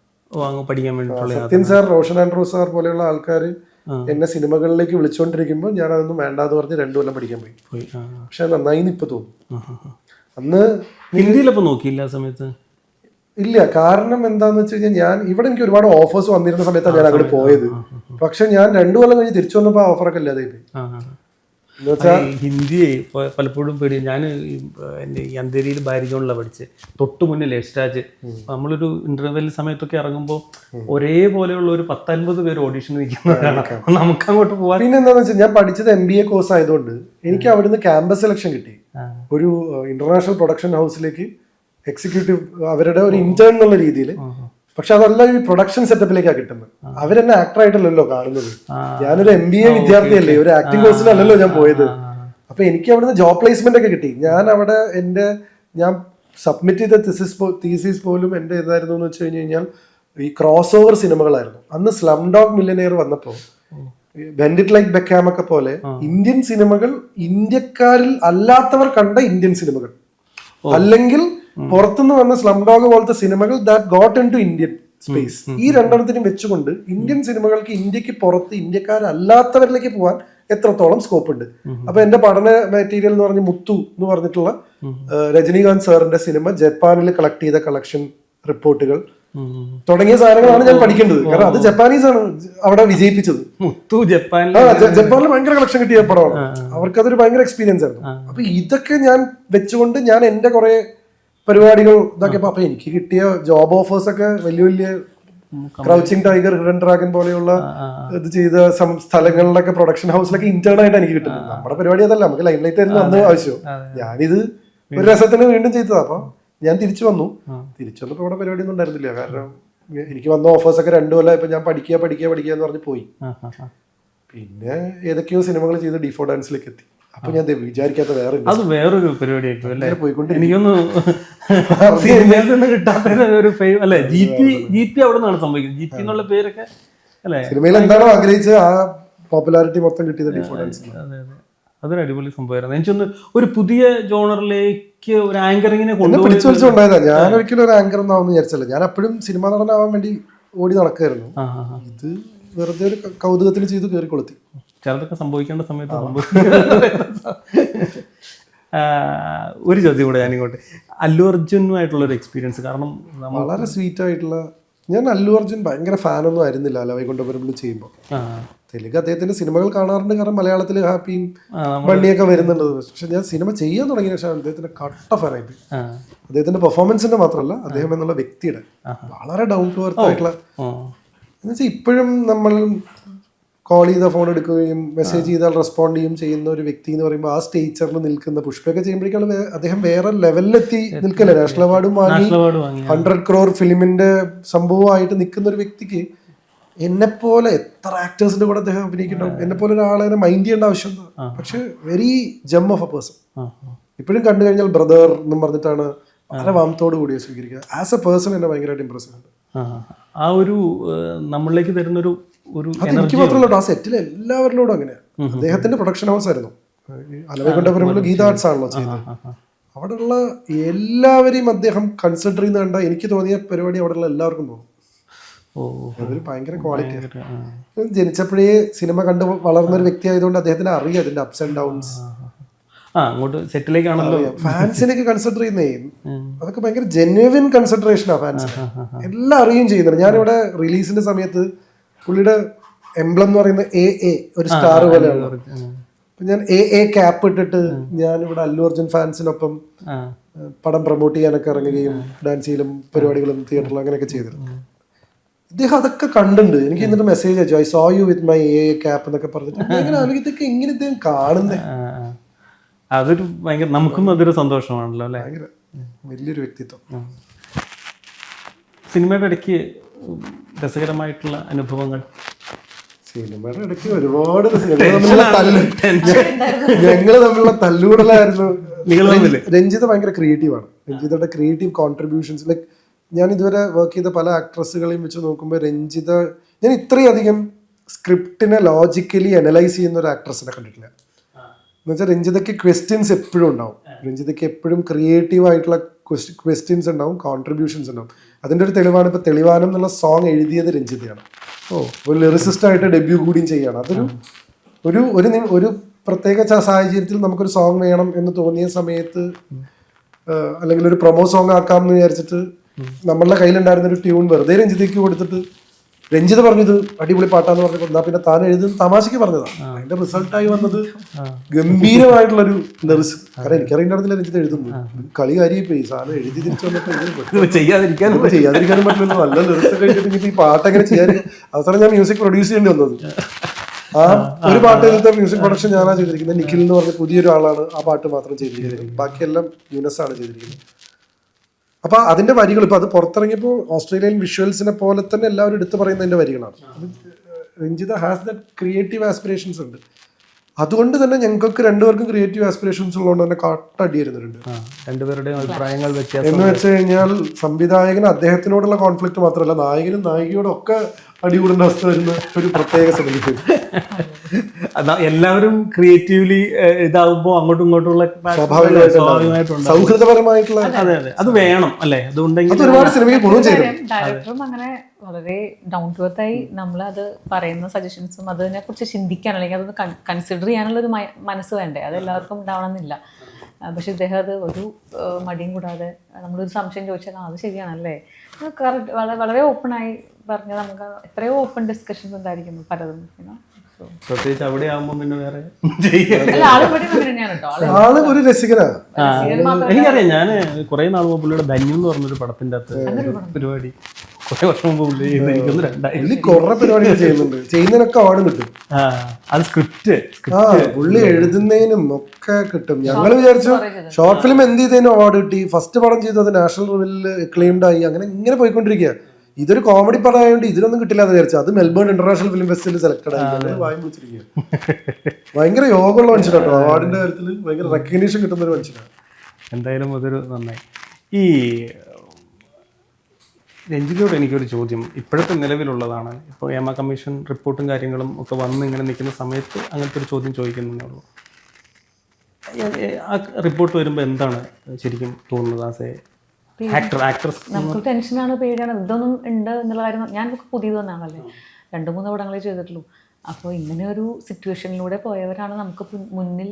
S1: പഠിക്കാൻ വേണ്ടിയിട്ടുള്ള
S2: Sathyan sir Roshan Andrews sir പോലെയുള്ള ആൾക്കാർ എന്നെ സിനിമകളിലേക്ക് വിളിച്ചുകൊണ്ടിരിക്കുമ്പോൾ ഞാൻ അതൊന്നും വേണ്ടാന്ന് പറഞ്ഞ് രണ്ടു കൊല്ലം പഠിക്കാൻ പോയി. പക്ഷെ നന്നായി എന്ന് ഇപ്പൊ തോന്നുന്നു. അന്ന്
S1: ഹിന്ദിയിലപ്പോ നോക്കിയില്ല ആ സമയത്ത്?
S2: ഇല്ല കാരണം എന്താന്ന് വെച്ച് കഴിഞ്ഞാൽ ഞാൻ ഇവിടെ എനിക്ക് ഒരുപാട് ഓഫേഴ്സ് വന്നിരുന്ന സമയത്താണ് ഞാൻ അങ്ങോട്ട് പോയത്. പക്ഷെ ഞാൻ രണ്ടു കൊല്ലം കഴിഞ്ഞ് തിരിച്ചു വന്നപ്പോൾ ആ ഓഫറൊക്കെ ഇല്ലാതെ പോയി.
S1: ഹിന്ദി പ- പലപ്പോഴും പേടി. ഞാൻ എന്റെ ഈ അന്തേരിയിൽ ബാരിജോണിലാണ് പഠിച്ച്. തൊട്ട് മുന്നിൽ എസ്റ്റാജ് നമ്മളൊരു ഇന്റർവെൽ സമയത്തൊക്കെ ഇറങ്ങുമ്പോൾ ഒരേപോലെയുള്ള ഒരു പത്തൻപത് പേര് ഓഡീഷൻ നിൽക്കുന്നതാണ്. നമുക്ക് അങ്ങോട്ട് പോവാൻ
S2: പിന്നെ എന്താണെന്ന് വെച്ചാൽ ഞാൻ പഠിച്ചത് എം ബി എ കോഴ്സ് ആയതുകൊണ്ട് എനിക്ക് അവിടുന്ന് ക്യാമ്പസ് സെലക്ഷൻ കിട്ടി. ഒരു ഇന്റർനാഷണൽ പ്രൊഡക്ഷൻ ഹൗസിലേക്ക് എക്സിക്യൂട്ടീവ് അവരുടെ ഒരു ഇന്റേൺ എന്നുള്ള രീതിയിൽ പക്ഷെ അതല്ല ഈ പ്രൊഡക്ഷൻ സെറ്റപ്പിലേക്കാണ് കിട്ടുന്നത്. അവരെന്നെ ആക്ടർ ആയിട്ടല്ലല്ലോ കാണുന്നത്. ഞാനൊരു എം ബി എ വിദ്യാർത്ഥിയല്ലേ ഒരു ആക്ടിംഗ് കോഴ്സിലല്ലല്ലോ ഞാൻ പോയത്. അപ്പൊ എനിക്ക് അവിടുന്ന് ജോബ് പ്ലേസ്മെന്റ് ഒക്കെ കിട്ടി. ഞാൻ അവിടെ എന്റെ ഞാൻ സബ്മിറ്റ് ചെയ്ത തിസിസ് തീസിസ് പോലും എന്റെ ഇതായിരുന്നു എന്ന് വെച്ച് കഴിഞ്ഞ് കഴിഞ്ഞാൽ ഈ ക്രോസ് ഓവർ സിനിമകളായിരുന്നു. അന്ന് സ്ലം ഡോഗ് മില്ലനെയർ വന്നപ്പോൾ ബെൻഡിറ്റ് ലൈക്ക് ബെക്കാം ഒക്കെ പോലെ ഇന്ത്യൻ സിനിമകൾ ഇന്ത്യക്കാരിൽ അല്ലാത്തവർ കണ്ട ഇന്ത്യൻ സിനിമകൾ. അല്ലെങ്കിൽ പുറത്തുനിന്ന് വന്ന സ്ലം ഡോഗ് പോലത്തെ സിനിമകൾ that got in to Indian space ഈ രണ്ടെണ്ണത്തിനും വെച്ചുകൊണ്ട് ഇന്ത്യൻ സിനിമകൾക്ക് ഇന്ത്യയ്ക്ക് പുറത്ത് ഇന്ത്യക്കാരല്ലാത്തവരിലേക്ക് പോകാൻ എത്രത്തോളം സ്കോപ്പ് ഉണ്ട്? അപ്പൊ എന്റെ പഠന മെറ്റീരിയൽ എന്ന് പറഞ്ഞ മുത്തു എന്ന് പറഞ്ഞിട്ടുള്ള രജനീകാന്ത് സാറിന്റെ സിനിമ ജപ്പാനിൽ കളക്ട് ചെയ്ത കളക്ഷൻ റിപ്പോർട്ടുകൾ തുടങ്ങിയ സാധനങ്ങളാണ് ഞാൻ പഠിക്കേണ്ടത്. കാരണം അത് ജപ്പാനീസ് ആണ് അവിടെ വിജയിപ്പിച്ചത്.
S1: മുത്തു ജപ്പാനിൽ
S2: ജപ്പാനിൽ ഭയങ്കര കളക്ഷൻ കിട്ടിയ പടമാണ്. അവർക്ക് അതൊരു ഭയങ്കര എക്സ്പീരിയൻസ് ആയിരുന്നു. അപ്പൊ ഇതൊക്കെ ഞാൻ വെച്ചുകൊണ്ട് ഞാൻ എന്റെ കുറെ പരിപാടികൾ ഇതൊക്കെ അപ്പൊ എനിക്ക് കിട്ടിയ ജോബ് ഓഫേഴ്സ് ഒക്കെ വലിയ വലിയ ക്രൗച്ചിങ് ടൈഗർ ഹിഡൻ ഡ്രാഗൻ പോലെയുള്ള ഇത് ചെയ്ത സ്ഥലങ്ങളിലൊക്കെ പ്രൊഡക്ഷൻ ഹൗസിലൊക്കെ ഇന്റേൺ ആയിട്ട് എനിക്ക് കിട്ടുന്നത്. നമ്മുടെ പരിപാടി അതല്ല നമുക്ക് ലൈൻ ലൈറ്റ് ആയിരുന്നു അന്ന് ആവശ്യം. ഞാനിത് ഒരു രസത്തിന് വീണ്ടും ചെയ്തതാ. അപ്പൊ ഞാൻ തിരിച്ചു വന്നു. തിരിച്ചു വന്നപ്പോ ഇവിടെ പരിപാടി ഒന്നും ഉണ്ടായിരുന്നില്ല. കാരണം എനിക്ക് വന്ന ഓഫേഴ്സ് ഒക്കെ രണ്ടു കൊല്ലം ഇപ്പൊ ഞാൻ പഠിക്കുക പഠിക്കുക പഠിക്കുക എന്ന് പറഞ്ഞ് പോയി. പിന്നെ ഏതൊക്കെയോ സിനിമകൾ ചെയ്ത് ഡിഫോ ഡാൻസിലേക്ക് എത്തി. അപ്പൊ ഞാൻ വിചാരിക്കാത്ത വേറെ
S1: അത് വേറൊരു പരിപാടിയായിരിക്കും അല്ലേ? എനിക്കൊന്ന് കിട്ടാത്ത ഒരു ഫേവ് അല്ലെ? ജി പി ജി പി അവിടെ നിന്നാണ് സംഭവിക്കുന്നത്. ജി പി എന്നുള്ള പേരൊക്കെ അല്ലേ?
S2: സിനിമയിൽ എന്താണോ ആഗ്രഹിച്ച് ആ പോപ്പുലാരിറ്റി മൊത്തം കിട്ടിയത് ഡിഫോ ഡാൻസ്
S1: അതെ അതെ. അതൊരു അടിപൊളി സംഭവമായിരുന്നു. എനിക്കൊന്ന് ഒരു പുതിയ ജോണറിലേക്ക് ഒരു ആങ്കറിങ്ങിനെ കൊണ്ടുപോയി
S2: ഞാൻ ഒരിക്കലും ഒരു ആങ്കർ ഒന്നാവുന്ന വിചാരിച്ചല്ല ഞാൻ അപ്പോഴും സിനിമ നടനാവാൻ വേണ്ടി ഓടി നടക്കായിരുന്നു. ഇത് വെറുതെ ഒരു കൗതുകത്തിന് ചെയ്ത് കയറി കൊളുത്തി
S1: ചിലതൊക്കെ സംഭവിക്കേണ്ട സമയത്ത് സംഭവിക്കും. ഒരു ചോദ്യം കൂടെ ഞാനിങ്ങോട്ട്. അല്ലു അർജുനുമായിട്ടുള്ള ഒരു എക്സ്പീരിയൻസ് കാരണം
S2: വളരെ സ്വീറ്റ് ആയിട്ടുള്ള ഞാൻ അല്ലു അർജുൻ ഭയങ്കര ഫാനൊന്നും ആയിരുന്നില്ല അല്ല അലവൈകൊണ്ടപുരമ്പിൽ ചെയ്യുമ്പോൾ തെലുങ്ക് അദ്ദേഹത്തിന്റെ സിനിമകൾ കാണാറുണ്ട് കാരണം മലയാളത്തിൽ ഹാപ്പിയും ബണ്ണിയൊക്കെ വരുന്നുണ്ട്. പക്ഷെ ഞാൻ സിനിമ ചെയ്യാൻ തുടങ്ങിയ ശേഷം അദ്ദേഹത്തിന്റെ കട്ട
S1: ആയി
S2: അദ്ദേഹത്തിന്റെ പെർഫോമൻസിന്റെ മാത്രമല്ല അദ്ദേഹം എന്നുള്ള വ്യക്തിയുടെ വളരെ ഡൗൺ ടു എർത്ത് ആയിട്ടുള്ള
S1: എന്ന്
S2: എന്നുവെച്ചാൽ ഇപ്പോഴും നമ്മൾ കോൾ ചെയ്ത ഫോൺ എടുക്കുകയും മെസ്സേജ് ചെയ്താൽ റെസ്പോണ്ട് ചെയ്യും ചെയ്യുന്ന ഒരു വ്യക്തി എന്ന് പറയുമ്പോൾ ആ സ്റ്റേച്ചറിൽ നിൽക്കുന്ന പുഷ്പയൊക്കെ ചെയ്യുമ്പോഴേക്കാളും അദ്ദേഹം വേറെ ലെവലിലെത്തി നിൽക്കല്ലേ? നാഷണൽ അവാർഡും വാങ്ങി. ഹൺഡ്രഡ് ക്രോർ ഫിലിമിന്റെ സംഭവമായിട്ട് നിൽക്കുന്ന ഒരു വ്യക്തിക്ക് എന്നെപ്പോലെ പോലെ എത്ര ആക്ടേഴ്സിന്റെ കൂടെ അദ്ദേഹം അഭിനയിക്കുന്നുണ്ടാവും എന്നെ പോലെ ഒരാളെ മൈൻഡ് ചെയ്യേണ്ട ആവശ്യം പക്ഷെ very gem of a person ഇപ്പോഴും കണ്ടു കഴിഞ്ഞാൽ ബ്രദർ എന്നും പറഞ്ഞിട്ടാണ് വളരെ വാമത്തോട് കൂടി സ്വീകരിക്കുക. ആസ് എ പേഴ്സൺ എന്നെ ഭയങ്കരമായിട്ട് ഇമ്പ്രസ് ചെയ്യുന്നുണ്ട്.
S1: ആ. ഒരു നമ്മളിലേക്ക് തരുന്നൊരു ഒരു
S2: എനിക്ക് മാത്രമല്ല ആ സെറ്റിൽ എല്ലാവരിലോടും അങ്ങനെയാണ് അദ്ദേഹത്തിന്റെ പ്രൊഡക്ഷൻ ഹൗസ് ആയിരുന്നു. അലവൈകൊണ്ടപുരമുള്ള ഗീത ആർട്സ് ആണല്ലോ ചെയ്യുന്നത്. അവിടെയുള്ള എല്ലാവരെയും അദ്ദേഹം കൺസിഡർ ചെയ്യുന്ന കണ്ട എനിക്ക് തോന്നിയ പരിപാടി അവിടെയുള്ള എല്ലാവർക്കും തോന്നും. അതൊരു ഭയങ്കര ക്വാളിറ്റി. ജനിച്ചപ്പോഴേ സിനിമ കണ്ട് വളർന്ന ഒരു വ്യക്തി ആയതുകൊണ്ട് അദ്ദേഹത്തിന് അറിയാം അതിന്റെ അപ്സ് ആൻഡ് ഡൗൺസ്
S1: ആ അങ്ങോട്ട് സെറ്റിലേക്കാണല്ലോ
S2: ഫാൻസിനൊക്കെ കൺസിഡർ ചെയ്യുന്നേ. അതൊക്കെ ഭയങ്കര ജെന്യുവിൻ കൺസിഡറേഷനാണ് ഫാൻസിന് എല്ലാം അറിയുകയും ചെയ്യുന്നുണ്ട്. ഞാനിവിടെ റിലീസിന്റെ സമയത്ത് പുള്ളിയുടെ എംബ്ലം എന്ന് പറയുന്ന എ എ ഒരു സ്റ്റാർ പോലെയാണ്. അപ്പൊ ഞാൻ എ എ ക്യാപ്പ് ഇട്ടിട്ട് ഞാൻ ഇവിടെ അല്ലു അർജുൻ ഫാൻസിനൊപ്പം പടം പ്രൊമോട്ട് ചെയ്യാനൊക്കെ ഇറങ്ങുകയും ഡാൻസിലും പരിപാടികളും തിയേറ്ററിലും അങ്ങനെയൊക്കെ ചെയ്തിരുന്നു. ഇദ്ദേഹം അതൊക്കെ കണ്ടുണ്ട് എനിക്ക് എന്നിട്ട് മെസ്സേജ് അയച്ചു. I saw you with my a cap എന്നൊക്കെ പറഞ്ഞിട്ട്. ഇതൊക്കെ എങ്ങനെ ഇദ്ദേഹം കാണുന്നേ.
S1: അതൊരു ഭയങ്കര നമുക്കും അതൊരു സന്തോഷമാണല്ലോ അല്ലേ?
S2: ഭയങ്കര വലിയൊരു വ്യക്തിത്വം.
S1: സിനിമയുടെ ഇടയ്ക്ക് രസകരമായിട്ടുള്ള അനുഭവങ്ങൾ?
S2: സിനിമയുടെ ഇടയ്ക്ക് ഒരുപാട് ഞങ്ങൾ തമ്മിലുള്ള തല്ലുകൂടലായിരുന്നു? രഞ്ജിത ഭയങ്കര ക്രിയേറ്റീവാണ് രഞ്ജിതയുടെ ക്രിയേറ്റീവ് കോൺട്രിബ്യൂഷൻസ് ലൈക്ക് ഞാൻ ഇതുവരെ വർക്ക് ചെയ്ത പല ആക്ട്രസ്സുകളെയും വെച്ച് നോക്കുമ്പോൾ രഞ്ജിത ഞാൻ ഇത്രയധികം സ്ക്രിപ്റ്റിനെ ലോജിക്കലി അനലൈസ് ചെയ്യുന്ന ഒരു ആക്ട്രസിനെ കണ്ടിട്ടില്ല. എന്ന് വെച്ചാൽ രഞ്ജിതയ്ക്ക് ക്വസ്റ്റ്യൻസ് എപ്പോഴും ഉണ്ടാവും. രഞ്ജിതയ്ക്ക് എപ്പോഴും ക്രിയേറ്റീവ് ആയിട്ടുള്ള ക്വസ്റ്റ്യൻസ് ഉണ്ടാവും കോൺട്രിബ്യൂഷൻസ് ഉണ്ടാവും. അതിന്റെ ഒരു തെളിവാണ് ഇപ്പോൾ തെളിവാനം എന്നുള്ള സോങ് എഴുതിയത് രഞ്ജിതയാണ്.
S1: ഓ
S2: ഒരു ലിറിസിസ്റ്റായിട്ട് ഡെബ്യൂ കൂടിയും ചെയ്യാണ്. അതൊരു ഒരു ഒരു ഒരു പ്രത്യേക സാഹചര്യത്തിൽ നമുക്കൊരു സോങ് വേണം എന്ന് തോന്നിയ സമയത്ത് അല്ലെങ്കിൽ ഒരു പ്രൊമോ സോങ് ആക്കാം എന്ന് വിചാരിച്ചിട്ട് നമ്മളുടെ കയ്യിലുണ്ടായിരുന്ന ഒരു ട്യൂൺ വെറുതെ രഞ്ജിതയ്ക്ക് കൊടുത്തിട്ട് രഞ്ജിത പറഞ്ഞത് അടിപൊളി പാട്ടാന്ന് പറഞ്ഞപ്പോൾ എന്നാ പിന്നെ താൻ എഴുതുന്ന തമാശക്ക് പറഞ്ഞതാണ് അതിന്റെ റിസൾട്ടായി വന്നത് ഗംഭീരമായിട്ടുള്ളൊരു നെറിസ് കാരണം എനിക്കറിയില്ല രഞ്ജിത് എഴുതുന്നു കളി കാര്യമായി സാധനം എഴുതി തിരിച്ചു വന്നപ്പോൾ ഒന്നും ചെയ്യാതിരിക്കാനും പറ്റില്ലല്ലോ. നല്ല നെറിസ് കഴിഞ്ഞിട്ട് ഈ പാട്ട് എങ്ങനെ ചെയ്യാൻ അവസരം ഞാൻ മ്യൂസിക് പ്രൊഡ്യൂസ് ചെയ്യേണ്ടി വന്നത്. ആ ഒരു പാട്ട് പാട്ടിലത്തെ മ്യൂസിക് പ്രൊഡക്ഷൻ ഞാനാ ചെയ്തിരിക്കുന്നത്. നിഖിൽ എന്ന് പറഞ്ഞ പുതിയൊരാളാണ് ആ പാട്ട് മാത്രം ചെയ്തിരിക്കുന്നത്. ബാക്കിയെല്ലാം യുനസ് ആണ് ചെയ്തിരിക്കുന്നത്. അപ്പൊ അതിന്റെ വരികൾ ഇപ്പൊ അത് പുറത്തിറങ്ങിയപ്പോൾ ഓസ്ട്രേലിയൻ വിഷ്വൽസിനെ പോലെ തന്നെ എല്ലാവരും എടുത്തു പറയുന്നതിന്റെ വരികളാണ്. Ranjitha has the creative aspirations ഉണ്ട്. അതുകൊണ്ട് തന്നെ ഞങ്ങൾക്ക് രണ്ടുപേർക്കും ക്രിയേറ്റീവ് ആസ്പിറേഷൻസ് ഉള്ളതുകൊണ്ട് തന്നെ കാട്ടടി വരുന്നുണ്ട്
S1: രണ്ടുപേരുടെയും അഭിപ്രായങ്ങൾ
S2: എന്ന് വെച്ച് കഴിഞ്ഞാൽ സംവിധായകന് അദ്ദേഹത്തിനോടുള്ള കോൺഫ്ലിക്റ്റ് മാത്രമല്ല നായകനും നായികയോടും ഒക്കെ അടികൂടേണ്ട അവസ്ഥ വരുന്ന ഒരു പ്രത്യേക സമയത്ത്
S1: എല്ലാവരും ക്രിയേറ്റീവ്ലി ഇതാവുമ്പോ അങ്ങോട്ടും ഇങ്ങോട്ടുള്ള സ്വാഭാവികമായിട്ടുള്ള
S2: സൗഹൃദപരമായിട്ടുള്ള
S1: അതെ അതെ അത്. വേണം അല്ലേ? അതുണ്ടെങ്കിൽ
S2: അത് ഒരുപാട് സിനിമയിൽ ഗുണം ചെയ്തു
S4: ഡയറക്ടറും അങ്ങനെ വളരെ ഡൗൺ ടു എർത്ത് ആയി നമ്മൾ അത് പറയുന്ന സജഷൻസും അതിനെ കുറിച്ച് ചിന്തിക്കാൻ അല്ലെങ്കിൽ അതൊന്ന് കൺസിഡർ ചെയ്യാനുള്ള ഒരു മനസ്സ് വേണ്ടേ? അത് എല്ലാവർക്കും ഉണ്ടാവണമെന്നില്ല. പക്ഷെ ഇദ്ദേഹം അത് ഒരു മടിയും കൂടാതെ നമ്മളൊരു സംശയം ചോദിച്ചാൽ അത് ശരിയാണല്ലേ? വളരെ വളരെ ഓപ്പണായി പറഞ്ഞ നമുക്ക് എത്രയോ ഓപ്പൺ ഡിസ്കഷൻസ് ഉണ്ടായിരിക്കും പലതും.
S1: പ്രത്യേകിച്ച് അവിടെ ആവുമ്പോ പിന്നെ വേറെ
S2: ആൾ ഒരു രസികനാ
S1: ആ, എനിക്കറിയാം ഞാൻ കുറെ നാൾ മുമ്പ് പുള്ളിയുടെ ധന്യം എന്ന് പറഞ്ഞൊരു പടത്തിന്റെ അകത്ത് പരിപാടി. കുറെ വർഷം മുമ്പ് പുള്ളി എനിക്കൊന്ന് രണ്ടായി
S2: കുറെ പരിപാടികൾ ചെയ്യുന്നുണ്ട്. ചെയ്യുന്നതിനൊക്കെ അവാർഡ് കിട്ടും.
S1: ആ അത് സ്ക്രിപ്റ്റ്
S2: ആ പുള്ളി എഴുതുന്നതിനും ഒക്കെ കിട്ടും. ഞങ്ങൾ വിചാരിച്ചു ഷോർട്ട് ഫിലിം എന്ത് ചെയ്തതിനും അവാർഡ് കിട്ടി. ഫസ്റ്റ് പടം ചെയ്തു അത് നാഷണൽ ലെവലിൽ ക്ലെയിംഡ് ആയി. അങ്ങനെ ഇങ്ങനെ പോയിക്കൊണ്ടിരിക്കുക ഇതൊരു കോമഡി പടം ആയതുകൊണ്ട് ഇതിനൊന്നും കിട്ടില്ല എന്ന് വിചാരിച്ചു. അത് Melbourne international film festival selected ആയി ഞങ്ങൾ വായി വിളിച്ചിരിക്കുക ഭയങ്കര യോഗമുള്ള മനുഷ്യനാട്ടോ. അവാർഡിന്റെ കാര്യത്തിൽ ഭയങ്കര റെക്കഗ്നീഷൻ കിട്ടുന്ന ഒരു മനുഷ്യനാണ്
S1: എന്തായാലും അതൊരു നന്നായി. ഈ രഞ്ജിതയോട് എനിക്കൊരു ചോദ്യം. ഇപ്പോഴത്തെ നിലവിലുള്ളതാണ്. ഇപ്പോൾ ഏമ കമ്മീഷൻ റിപ്പോർട്ടും കാര്യങ്ങളും ഒക്കെ വന്ന് ഇങ്ങനെ നിൽക്കുന്ന സമയത്ത് അങ്ങനത്തെ ഒരു ചോദ്യം ചോദിക്കുന്നതേ ഉള്ളൂ ആ റിപ്പോർട്ട് വരുമ്പോൾ എന്താണ് ശരിക്കും തോന്നുന്നത് ആസ് എ ആക്ടർ ആക്ട്രസ്
S4: നമുക്ക് ടെൻഷനാണ് പേടിയാണ് ഇതൊന്നും ഉണ്ട് എന്നുള്ള കാര്യം ഞാൻ പുതിയത് വന്നാണല്ലേ രണ്ട് മൂന്ന് പടങ്ങളെ ചെയ്തിട്ടുള്ളൂ. അപ്പോൾ ഇങ്ങനെ ഒരു സിറ്റുവേഷനിലൂടെ പോയവരാണ് നമുക്ക് മുന്നിൽ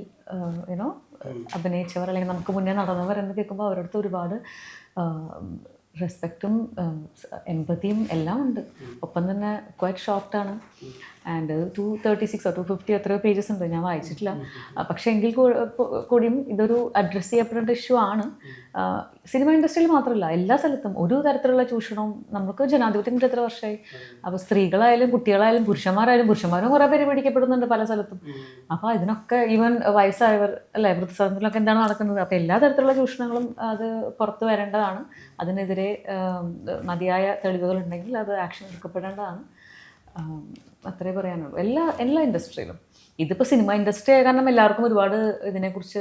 S4: യുനോ അഭിനയിച്ചവർ അല്ലെങ്കിൽ നമുക്ക് മുന്നേ നടന്നവർ എന്ന് കേൾക്കുമ്പോൾ അവരുടെ അടുത്ത് ഒരുപാട് റെസ്പെക്റ്റും എമ്പതിയും എല്ലാം ഉണ്ട്. ഒപ്പം തന്നെ quite ഷോർട്ടാണ് and two thirty six to fifty എത്രയോ പേജസ് ഉണ്ട്. ഞാൻ വായിച്ചിട്ടില്ല. പക്ഷേ എങ്കിൽ കൂടിയും ഇതൊരു അഡ്രസ്സ് ചെയ്യപ്പെടേണ്ട ഇഷ്യൂ ആണ്. സിനിമ ഇൻഡസ്ട്രിയിൽ മാത്രമല്ല എല്ലാ സ്ഥലത്തും ഒരു തരത്തിലുള്ള ചൂഷണവും നമുക്ക് ജനാധിപത്യം എത്ര വർഷമായി. അപ്പോൾ സ്ത്രീകളായാലും കുട്ടികളായാലും പുരുഷന്മാരായാലും പുരുഷന്മാരും കുറേ പേര് പിടിക്കപ്പെടുന്നുണ്ട് പല സ്ഥലത്തും. അപ്പോൾ ഇതിനൊക്കെ ഈവൻ വയസ്സായവർ അല്ലെ വൃദ്ധസദനത്തിലൊക്കെ എന്താണ് നടക്കുന്നത്? അപ്പോൾ എല്ലാ തരത്തിലുള്ള ചൂഷണങ്ങളും അത് പുറത്തു വരേണ്ടതാണ്. അതിനെതിരെ മതിയായ തെളിവുകൾ ഉണ്ടെങ്കിൽ അത് ആക്ഷൻ എടുക്കപ്പെടേണ്ടതാണ്. അത്രേ പറയാനുള്ളൂ. എല്ലാ എല്ലാ ഇൻഡസ്ട്രിയിലും. ഇതിപ്പോ സിനിമ ഇൻഡസ്ട്രി ആയ കാരണം എല്ലാവർക്കും ഒരുപാട് ഇതിനെക്കുറിച്ച്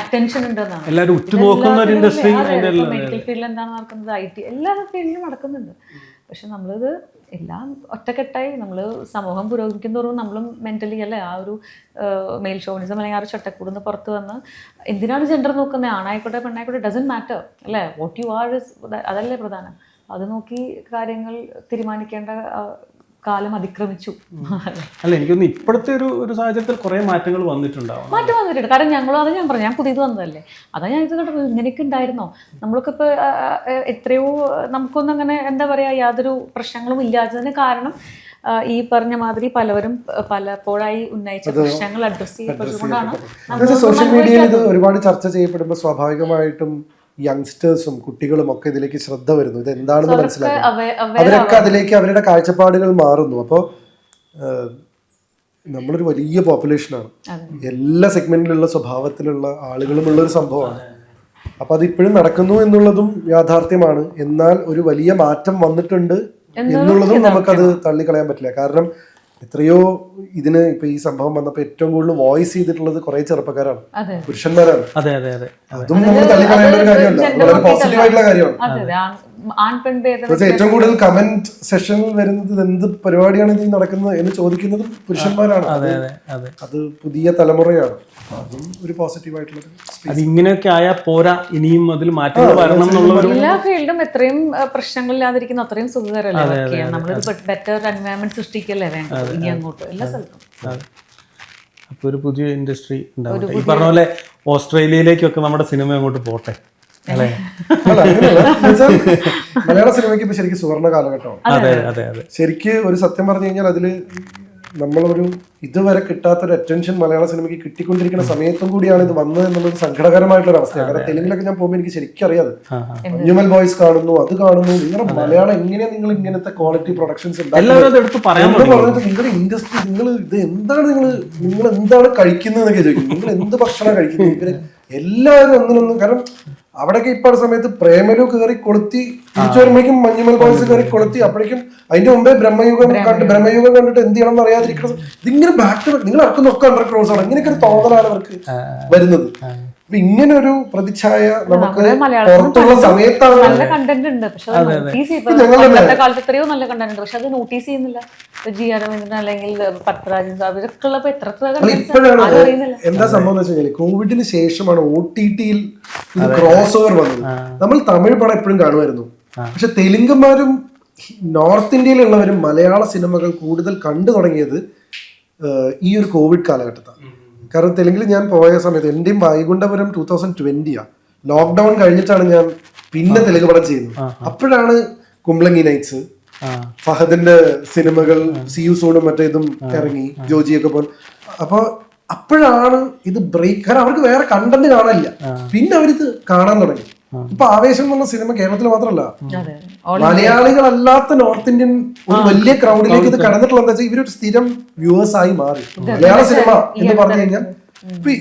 S4: അറ്റൻഷൻ ഉണ്ടെന്നാണ്.
S1: എല്ലാവരും ഉറ്റുനോക്കുന്ന ഒരു ഇൻഡസ്ട്രി
S4: മെഡിക്കൽ ഫീൽഡിൽ എന്താണ് നടക്കുന്നത് ഐ ടി എല്ലാ ഫീൽഡിലും നടക്കുന്നുണ്ട്. പക്ഷെ നമ്മളിത് എല്ലാം ഒറ്റക്കെട്ടായി നമ്മൾ സമൂഹം പുരോഗമിക്കും തോറും നമ്മളും മെന്റലി അല്ലേ ആ ഒരു മെയിൽ ഷോണിസം അല്ലെങ്കിൽ ആ ഒരു ചട്ടക്കൂടുന്ന് പുറത്ത് വന്ന് എന്തിനാണ് ജെൻഡർ നോക്കുന്നത് ആണായിക്കോട്ടെ പെണ്ണായിക്കോട്ടെ ഡസൻ മാറ്റർ അല്ലേ? വോട്ട് യു ആർ ഇസ് അതല്ലേ പ്രധാനം. അത് നോക്കി കാര്യങ്ങൾ തീരുമാനിക്കേണ്ട കാലം അതിക്രമിച്ചു.
S1: അല്ല എനിക്കൊന്ന് ഇപ്പോഴത്തെ ഒരു ഒരു സാഹചര്യത്തിൽ കുറെ മാറ്റങ്ങൾ വന്നിട്ടുണ്ടാവും.
S4: മാറ്റം വന്നിട്ടുണ്ട്. കാരണം ഞങ്ങളും അത് ഞാൻ പറഞ്ഞു. ഞാൻ പുതിയത് വന്നതല്ലേ. അതാ ഞാൻ ഇത് കേട്ടത് ഇങ്ങനെയൊക്കെ ഉണ്ടായിരുന്നോ? നമ്മളൊക്കെ ഇപ്പോൾ എത്രയോ നമുക്കൊന്നും അങ്ങനെ എന്താ പറയുക യാതൊരു പ്രശ്നങ്ങളും ഇല്ലാത്തതിന് കാരണം ഈ പറഞ്ഞ മാതിരി പലവരും പലപ്പോഴായി ഉന്നയിച്ച പ്രശ്നങ്ങൾ അഡ്രസ്സ് ചെയ്യപ്പെട്ടതുകൊണ്ടാണ്
S2: എന്നുവെച്ചാൽ സോഷ്യൽ മീഡിയയിൽ ഇത് ഒരുപാട് ചർച്ച ചെയ്യപ്പെടുമ്പോൾ സ്വാഭാവികമായിട്ടും യങ്സ്റ്റേഴ്സും കുട്ടികളും ഒക്കെ ഇതിലേക്ക് ശ്രദ്ധ വരുന്നു. ഇത് എന്താണെന്ന് മനസ്സിലാക്കി
S4: അവ- അവ-
S2: അവരൊക്കെ അതിലേക്ക് അവരുടെ കാഴ്ചപ്പാടുകൾ മാറുന്നു. അപ്പോൾ നമ്മളൊരു വലിയ പോപ്പുലേഷനാണ് എല്ലാ സെഗ്മെന്റിലുള്ള സ്വഭാവത്തിലുള്ള ആളുകളുമുള്ള ഒരു സംഭവമാണ്. അപ്പൊ അത് ഇപ്പോഴും നടക്കുന്നു എന്നുള്ളതും യാഥാർത്ഥ്യമാണ്. എന്നാൽ ഒരു വലിയ മാറ്റം വന്നിട്ടുണ്ട് എന്നുള്ളതും നമുക്കത് തള്ളിക്കളയാൻ പറ്റില്ല. കാരണം എത്രയോ ഇതിന് ഇപ്പൊ ഈ സംഭവം വന്നപ്പോ ഏറ്റവും കൂടുതൽ വോയിസ് ചെയ്തിട്ടുള്ളത് കുറെ ചെറുപ്പക്കാരാണ്. പുരുഷന്മാരാണ്.
S1: അതെ അതെ അതെ.
S2: അതും നമ്മൾ തള്ളിക്കളയേണ്ട ഒരു കാര്യമല്ല. വളരെ
S4: നോക്കിയിട്ടല്ല.
S2: പോസിറ്റീവ് ആയിട്ടുള്ള കാര്യമാണ്.
S4: അതെ അതെ. ആൺ- പെൺ ഭേദം
S2: ഏറ്റവും കൂടുതൽ കമന്റ് സെഷനിൽ വരുന്നത് എന്ത് പരിപാടിയാണ് ഇനി നടക്കുന്നത് എന്ന് ചോദിക്കുന്നത് പുരുഷന്മാരാണ്. അത്
S1: അതെ അതെ
S2: അത്. പുതിയ തലമുറയാണ്. അതും ഒരു പോസിറ്റീവ് ആയിട്ടുള്ള
S1: അത് ഇങ്ങനെയൊക്കെ ആയാൽ പോരാ ഇനിയും അതിൽ മാറ്റങ്ങൾ വരണം എന്നുള്ള ഒരു
S4: എല്ലാ ഫീൽഡും എത്രയും പ്രശ്നങ്ങളില്ലാതിരിക്കുന്ന അത്രയും സുഖകരമല്ലേ നമ്മളൊരു ബെറ്റർ എൻവയോൺമെന്റ് സൃഷ്ടിക്കല്ലേ വേണ്ടത്? ഇനി അങ്ങോട്ട് എല്ലാ സ്ഥലത്തും.
S1: അപ്പോൾ അപ്പൊ ഒരു പുതിയ ഇൻഡസ്ട്രി ഉണ്ടാവും ഈ പറഞ്ഞ പോലെ ഓസ്ട്രേലിയയിലേക്കൊക്കെ നമ്മുടെ സിനിമ അങ്ങോട്ട് പോട്ടെ.
S2: മലയാള സിനിമയ്ക്ക് ഇപ്പൊ ശരിക്കും സുവർണ കാലഘട്ടമാണ്.
S1: അതെ അതെ അതെ
S2: ശരിക്ക് ഒരു സത്യം പറഞ്ഞു കഴിഞ്ഞാൽ അതിൽ നമ്മളൊരു ഇതുവരെ കിട്ടാത്തൊരു അറ്റൻഷൻ മലയാള സിനിമയ്ക്ക് കിട്ടിക്കൊണ്ടിരിക്കുന്ന സമയത്തും കൂടിയാണ് ഇത് വന്നത് എന്നുള്ളത് സങ്കടകരമായിട്ടുള്ള അവസ്ഥയാണ്. കാരണം തെലുങ്കിലൊക്കെ ഞാൻ പോകുമ്പോൾ എനിക്ക് ശരിക്കും അറിയാതെ
S1: ആ.
S2: ബോയ്സ് കാണുന്നു അത് കാണുന്നു. നിങ്ങളുടെ മലയാളം എങ്ങനെയാ നിങ്ങൾ ഇങ്ങനത്തെ ക്വാളിറ്റി പ്രൊഡക്ഷൻസ് പറഞ്ഞിട്ട് നിങ്ങളുടെ ഇൻഡസ്ട്രി നിങ്ങൾ ഇത് എന്താണ് നിങ്ങൾ നിങ്ങൾ എന്താണ് കഴിക്കുന്നത് എന്നൊക്കെ ചോദിക്കും. നിങ്ങൾ എന്ത് ഭക്ഷണം കഴിക്കുന്നത്? ഇവർ എല്ലാവരും ഒന്നിനൊന്നും കാരണം അവിടെയൊക്കെ ഇപ്പൊ സമയത്ത് പ്രേമലു കയറി കൊളുത്തി തിരിച്ചു വരുമ്പോഴേക്കും മഞ്ഞുമൽ ബോയ്സ് കയറി കൊളുത്തി അപ്പോഴേക്കും അതിന്റെ മുമ്പേ ബ്രഹ്മയുഗം കണ്ട് ബ്രഹ്മയുഗം. കണ്ടിട്ട് എന്ത് ചെയ്യണം എന്ന് അറിയാതിരിക്കണം ഇതിങ്ങനെ ബാക്ക് നിങ്ങൾ ഇറക്കുന്നൊക്കെ അണ്ടർ ക്രോസ് ആണ് ഇങ്ങനെയൊക്കെ ഒരു തോന്നലാണ് അവർക്ക് വരുന്നത്. അപ്പൊ ഇങ്ങനെ ഒരു പ്രതിച്ഛായ നമുക്ക് പുറത്തുള്ള സമയത്താണ്
S4: നല്ല കണ്ടന്റ് ഉണ്ട്. പക്ഷെ അത് നോട്ടീസ് ചെയ്യും.
S2: ഞങ്ങളുടെ
S4: കാലത്ത് എത്രയോ നല്ല കണ്ടന്റ് ഉണ്ട്. പക്ഷെ അത് നോട്ടീസ് ചെയ്യുന്നില്ല. ജി അരവിന്ദൻ അല്ലെങ്കിൽ പത്മരാജൻ സാർ ഉള്ളപ്പോ എത്ര contents
S2: ഇപ്പോഴാണ് എന്താ സംഭവം എന്ന് വെച്ച് കഴിഞ്ഞാൽ കോവിഡിന് ശേഷമാണ് ഒ ടി ടിയിൽ ക്രോസ് ഓവർ വന്നത്. നമ്മൾ തമിഴ് പടം എപ്പോഴും കാണുമായിരുന്നു. പക്ഷെ തെലുങ്കന്മാരും നോർത്ത് ഇന്ത്യയിലുള്ളവരും മലയാള സിനിമകൾ കൂടുതൽ കണ്ടു തുടങ്ങിയത് ഈ ഒരു കോവിഡ് കാലഘട്ടത്താണ്. കാരണം തെലുങ്കിൽ ഞാൻ പോയ സമയത്ത് എന്റെയും വൈകുണ്ഠപുരം ടൂ തൗസൻഡ് ട്വന്റിയാ ലോക്ക്ഡൌൺ കഴിഞ്ഞിട്ടാണ് ഞാൻ പിന്നെ തെലുങ്ക് പടം ചെയ്യുന്നത്. അപ്പോഴാണ് കുംബ്ലങ്ങി നൈറ്റ്സ് ഫഹദിന്റെ സിനിമകൾ സി യു സൂണും മറ്റേ ഇതും ഇറങ്ങി ജോജിയൊക്കെ പോലെ. അപ്പൊ അപ്പോഴാണ് ഇത് ബ്രേക്ക് കാരണം അവർക്ക് വേറെ കണ്ടന്റ് കാണാനില്ല പിന്നെ അവരിത് കാണാൻ തുടങ്ങി. ഇപ്പൊ ആവേശം എന്നുള്ള സിനിമ കേരളത്തിൽ മാത്രമല്ല.
S4: അതെ.
S2: മലയാളികളല്ലാത്ത നോർത്ത് ഇന്ത്യൻ ഒരു വലിയ ക്രൗഡിലേക്ക് ഇത് കടന്നിട്ടുള്ള എന്താ വെച്ചാൽ ഇവരൊരു സ്ഥിരം വ്യൂവേഴ്സ് ആയി മാറി. മലയാള സിനിമ എന്ന് പറഞ്ഞു കഴിഞ്ഞാൽ ഇപ്പൊ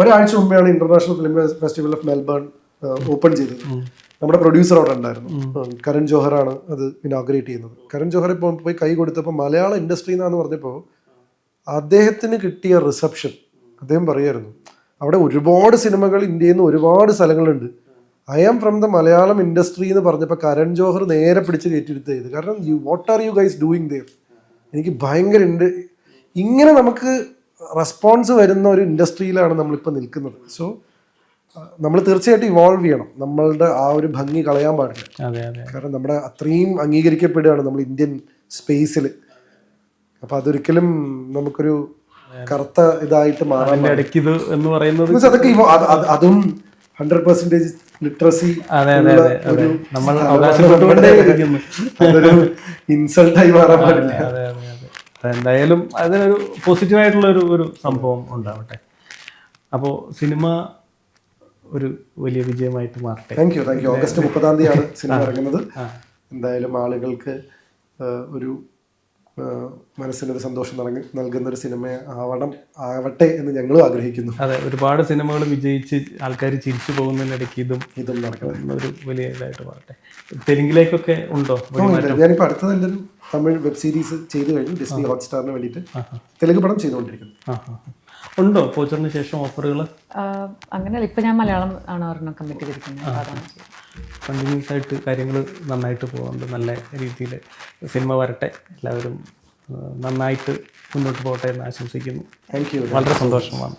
S2: ഒരാഴ്ച മുമ്പെയാണ് international film festival of Melbourne open ചെയ്തത്. നമ്മുടെ പ്രൊഡ്യൂസർ അവിടെ ഉണ്ടായിരുന്നു. കരൺ ജോഹറാണ് അത് ഇനോഗ്രേറ്റ് ചെയ്യുന്നത്. കരൺ ജോഹർ ഇപ്പോൾ പോയി കൈ കൊടുത്തപ്പോൾ മലയാള ഇൻഡസ്ട്രി എന്നാന്ന് പറഞ്ഞപ്പോൾ അദ്ദേഹത്തിന് കിട്ടിയ റിസപ്ഷൻ അദ്ദേഹം പറയായിരുന്നു അവിടെ ഒരുപാട് സിനിമകൾ ഇന്ത്യയിൽ നിന്ന് ഒരുപാട് സ്ഥലങ്ങളുണ്ട്. I am from the Malayalam industry എന്ന് പറഞ്ഞപ്പോൾ കരൺ ജോഹർ നേരെ പിടിച്ച് കയറ്റിയെടുത്ത് ചെയ്ത്. കാരണം you what are you guys doing there എനിക്ക് ഭയങ്കര ഉണ്ട് ഇങ്ങനെ നമുക്ക് റെസ്പോൺസ് വരുന്ന ഒരു ഇൻഡസ്ട്രിയിലാണ് നമ്മളിപ്പോൾ നിൽക്കുന്നത്. സോ നമ്മൾ തീർച്ചയായിട്ടും ഇവോൾവ് ചെയ്യണം. നമ്മളുടെ ആ ഒരു ഭംഗി കളയാൻ പാടില്ല. കാരണം നമ്മുടെ അത്രയും അംഗീകരിക്കപ്പെടുകയാണ് നമ്മൾ ഇന്ത്യൻ സ്പേസിൽ അപ്പൊ അതൊരിക്കലും നമുക്കൊരു കറുത്ത ഇതായിട്ട് മാറാൻ
S1: അതിന്റെ ഇടയ്ക്ക് ഇത് എന്ന് പറയുന്നത്
S2: എന്നുവെച്ചാൽ അതൊക്കെ അത് ഹൺഡ്രഡ് പെർസെന്റേജ് ലിറ്ററസി
S1: നമ്മൾ
S2: ഇൻസൾട്ടായി മാറാൻ പാടില്ല.
S1: അതെന്തായാലും അതിനൊരു പോസിറ്റീവായിട്ടുള്ള ഒരു ഒരു സംഭവം ഉണ്ടാവട്ടെ. അപ്പോ സിനിമ ഒരു വലിയ വിജയമായിട്ട് മാറട്ടെ.
S2: Thank you thank you August മുപ്പതാം തീയതിയാണ് സിനിമ ഇറങ്ങുന്നത്. എന്തായാലും ആളുകൾക്ക് ഒരു മനസ്സിനൊരു സന്തോഷം നൽകി നൽകുന്ന ഒരു സിനിമ ആവണം ആവട്ടെ എന്ന് ഞങ്ങളും ആഗ്രഹിക്കുന്നു.
S1: അതെ ഒരുപാട് സിനിമകൾ വിജയിച്ച് ആൾക്കാർ ചിരിച്ചു പോകുന്നതിനിടയ്ക്ക് ഇതും
S2: ഇതും നടക്കണം
S1: ഒരു വലിയ ഇതായിട്ട് പറയട്ടെ തെലുങ്കിലേക്കൊക്കെ ഉണ്ടോ.
S2: ഞാനിപ്പോൾ അടുത്ത നല്ലൊരു തമിഴ് വെബ് സീരീസ് ചെയ്തു കഴിഞ്ഞു ഡിസ്നി ഹോട്ട്സ്റ്റാറിന് വേണ്ടിയിട്ട്. തെലുങ്ക് പടം ചെയ്തുകൊണ്ടിരിക്കുന്നു.
S1: ഉണ്ടോ? പോച്ചറിന് ശേഷം ഓഫറുകൾ
S4: അങ്ങനെ അങ്ങനെയല്ല ഇപ്പൊ ഞാൻ മലയാളം ആണ് ഒരെണ്ണം കമ്മിറ്റ് ചെയ്തിരിക്കുന്നത്.
S1: കണ്ടിന്യൂസ് ആയിട്ട് കാര്യങ്ങൾ നന്നായിട്ട് പോകുന്നുണ്ട് നല്ല രീതിയിൽ സിനിമ വരട്ടെ. എല്ലാവരും നന്നായിട്ട് മുന്നോട്ട് പോകട്ടെ എന്ന് ആശംസിക്കുന്നു.
S2: താങ്ക് യു
S1: വളരെ സന്തോഷമാണ്.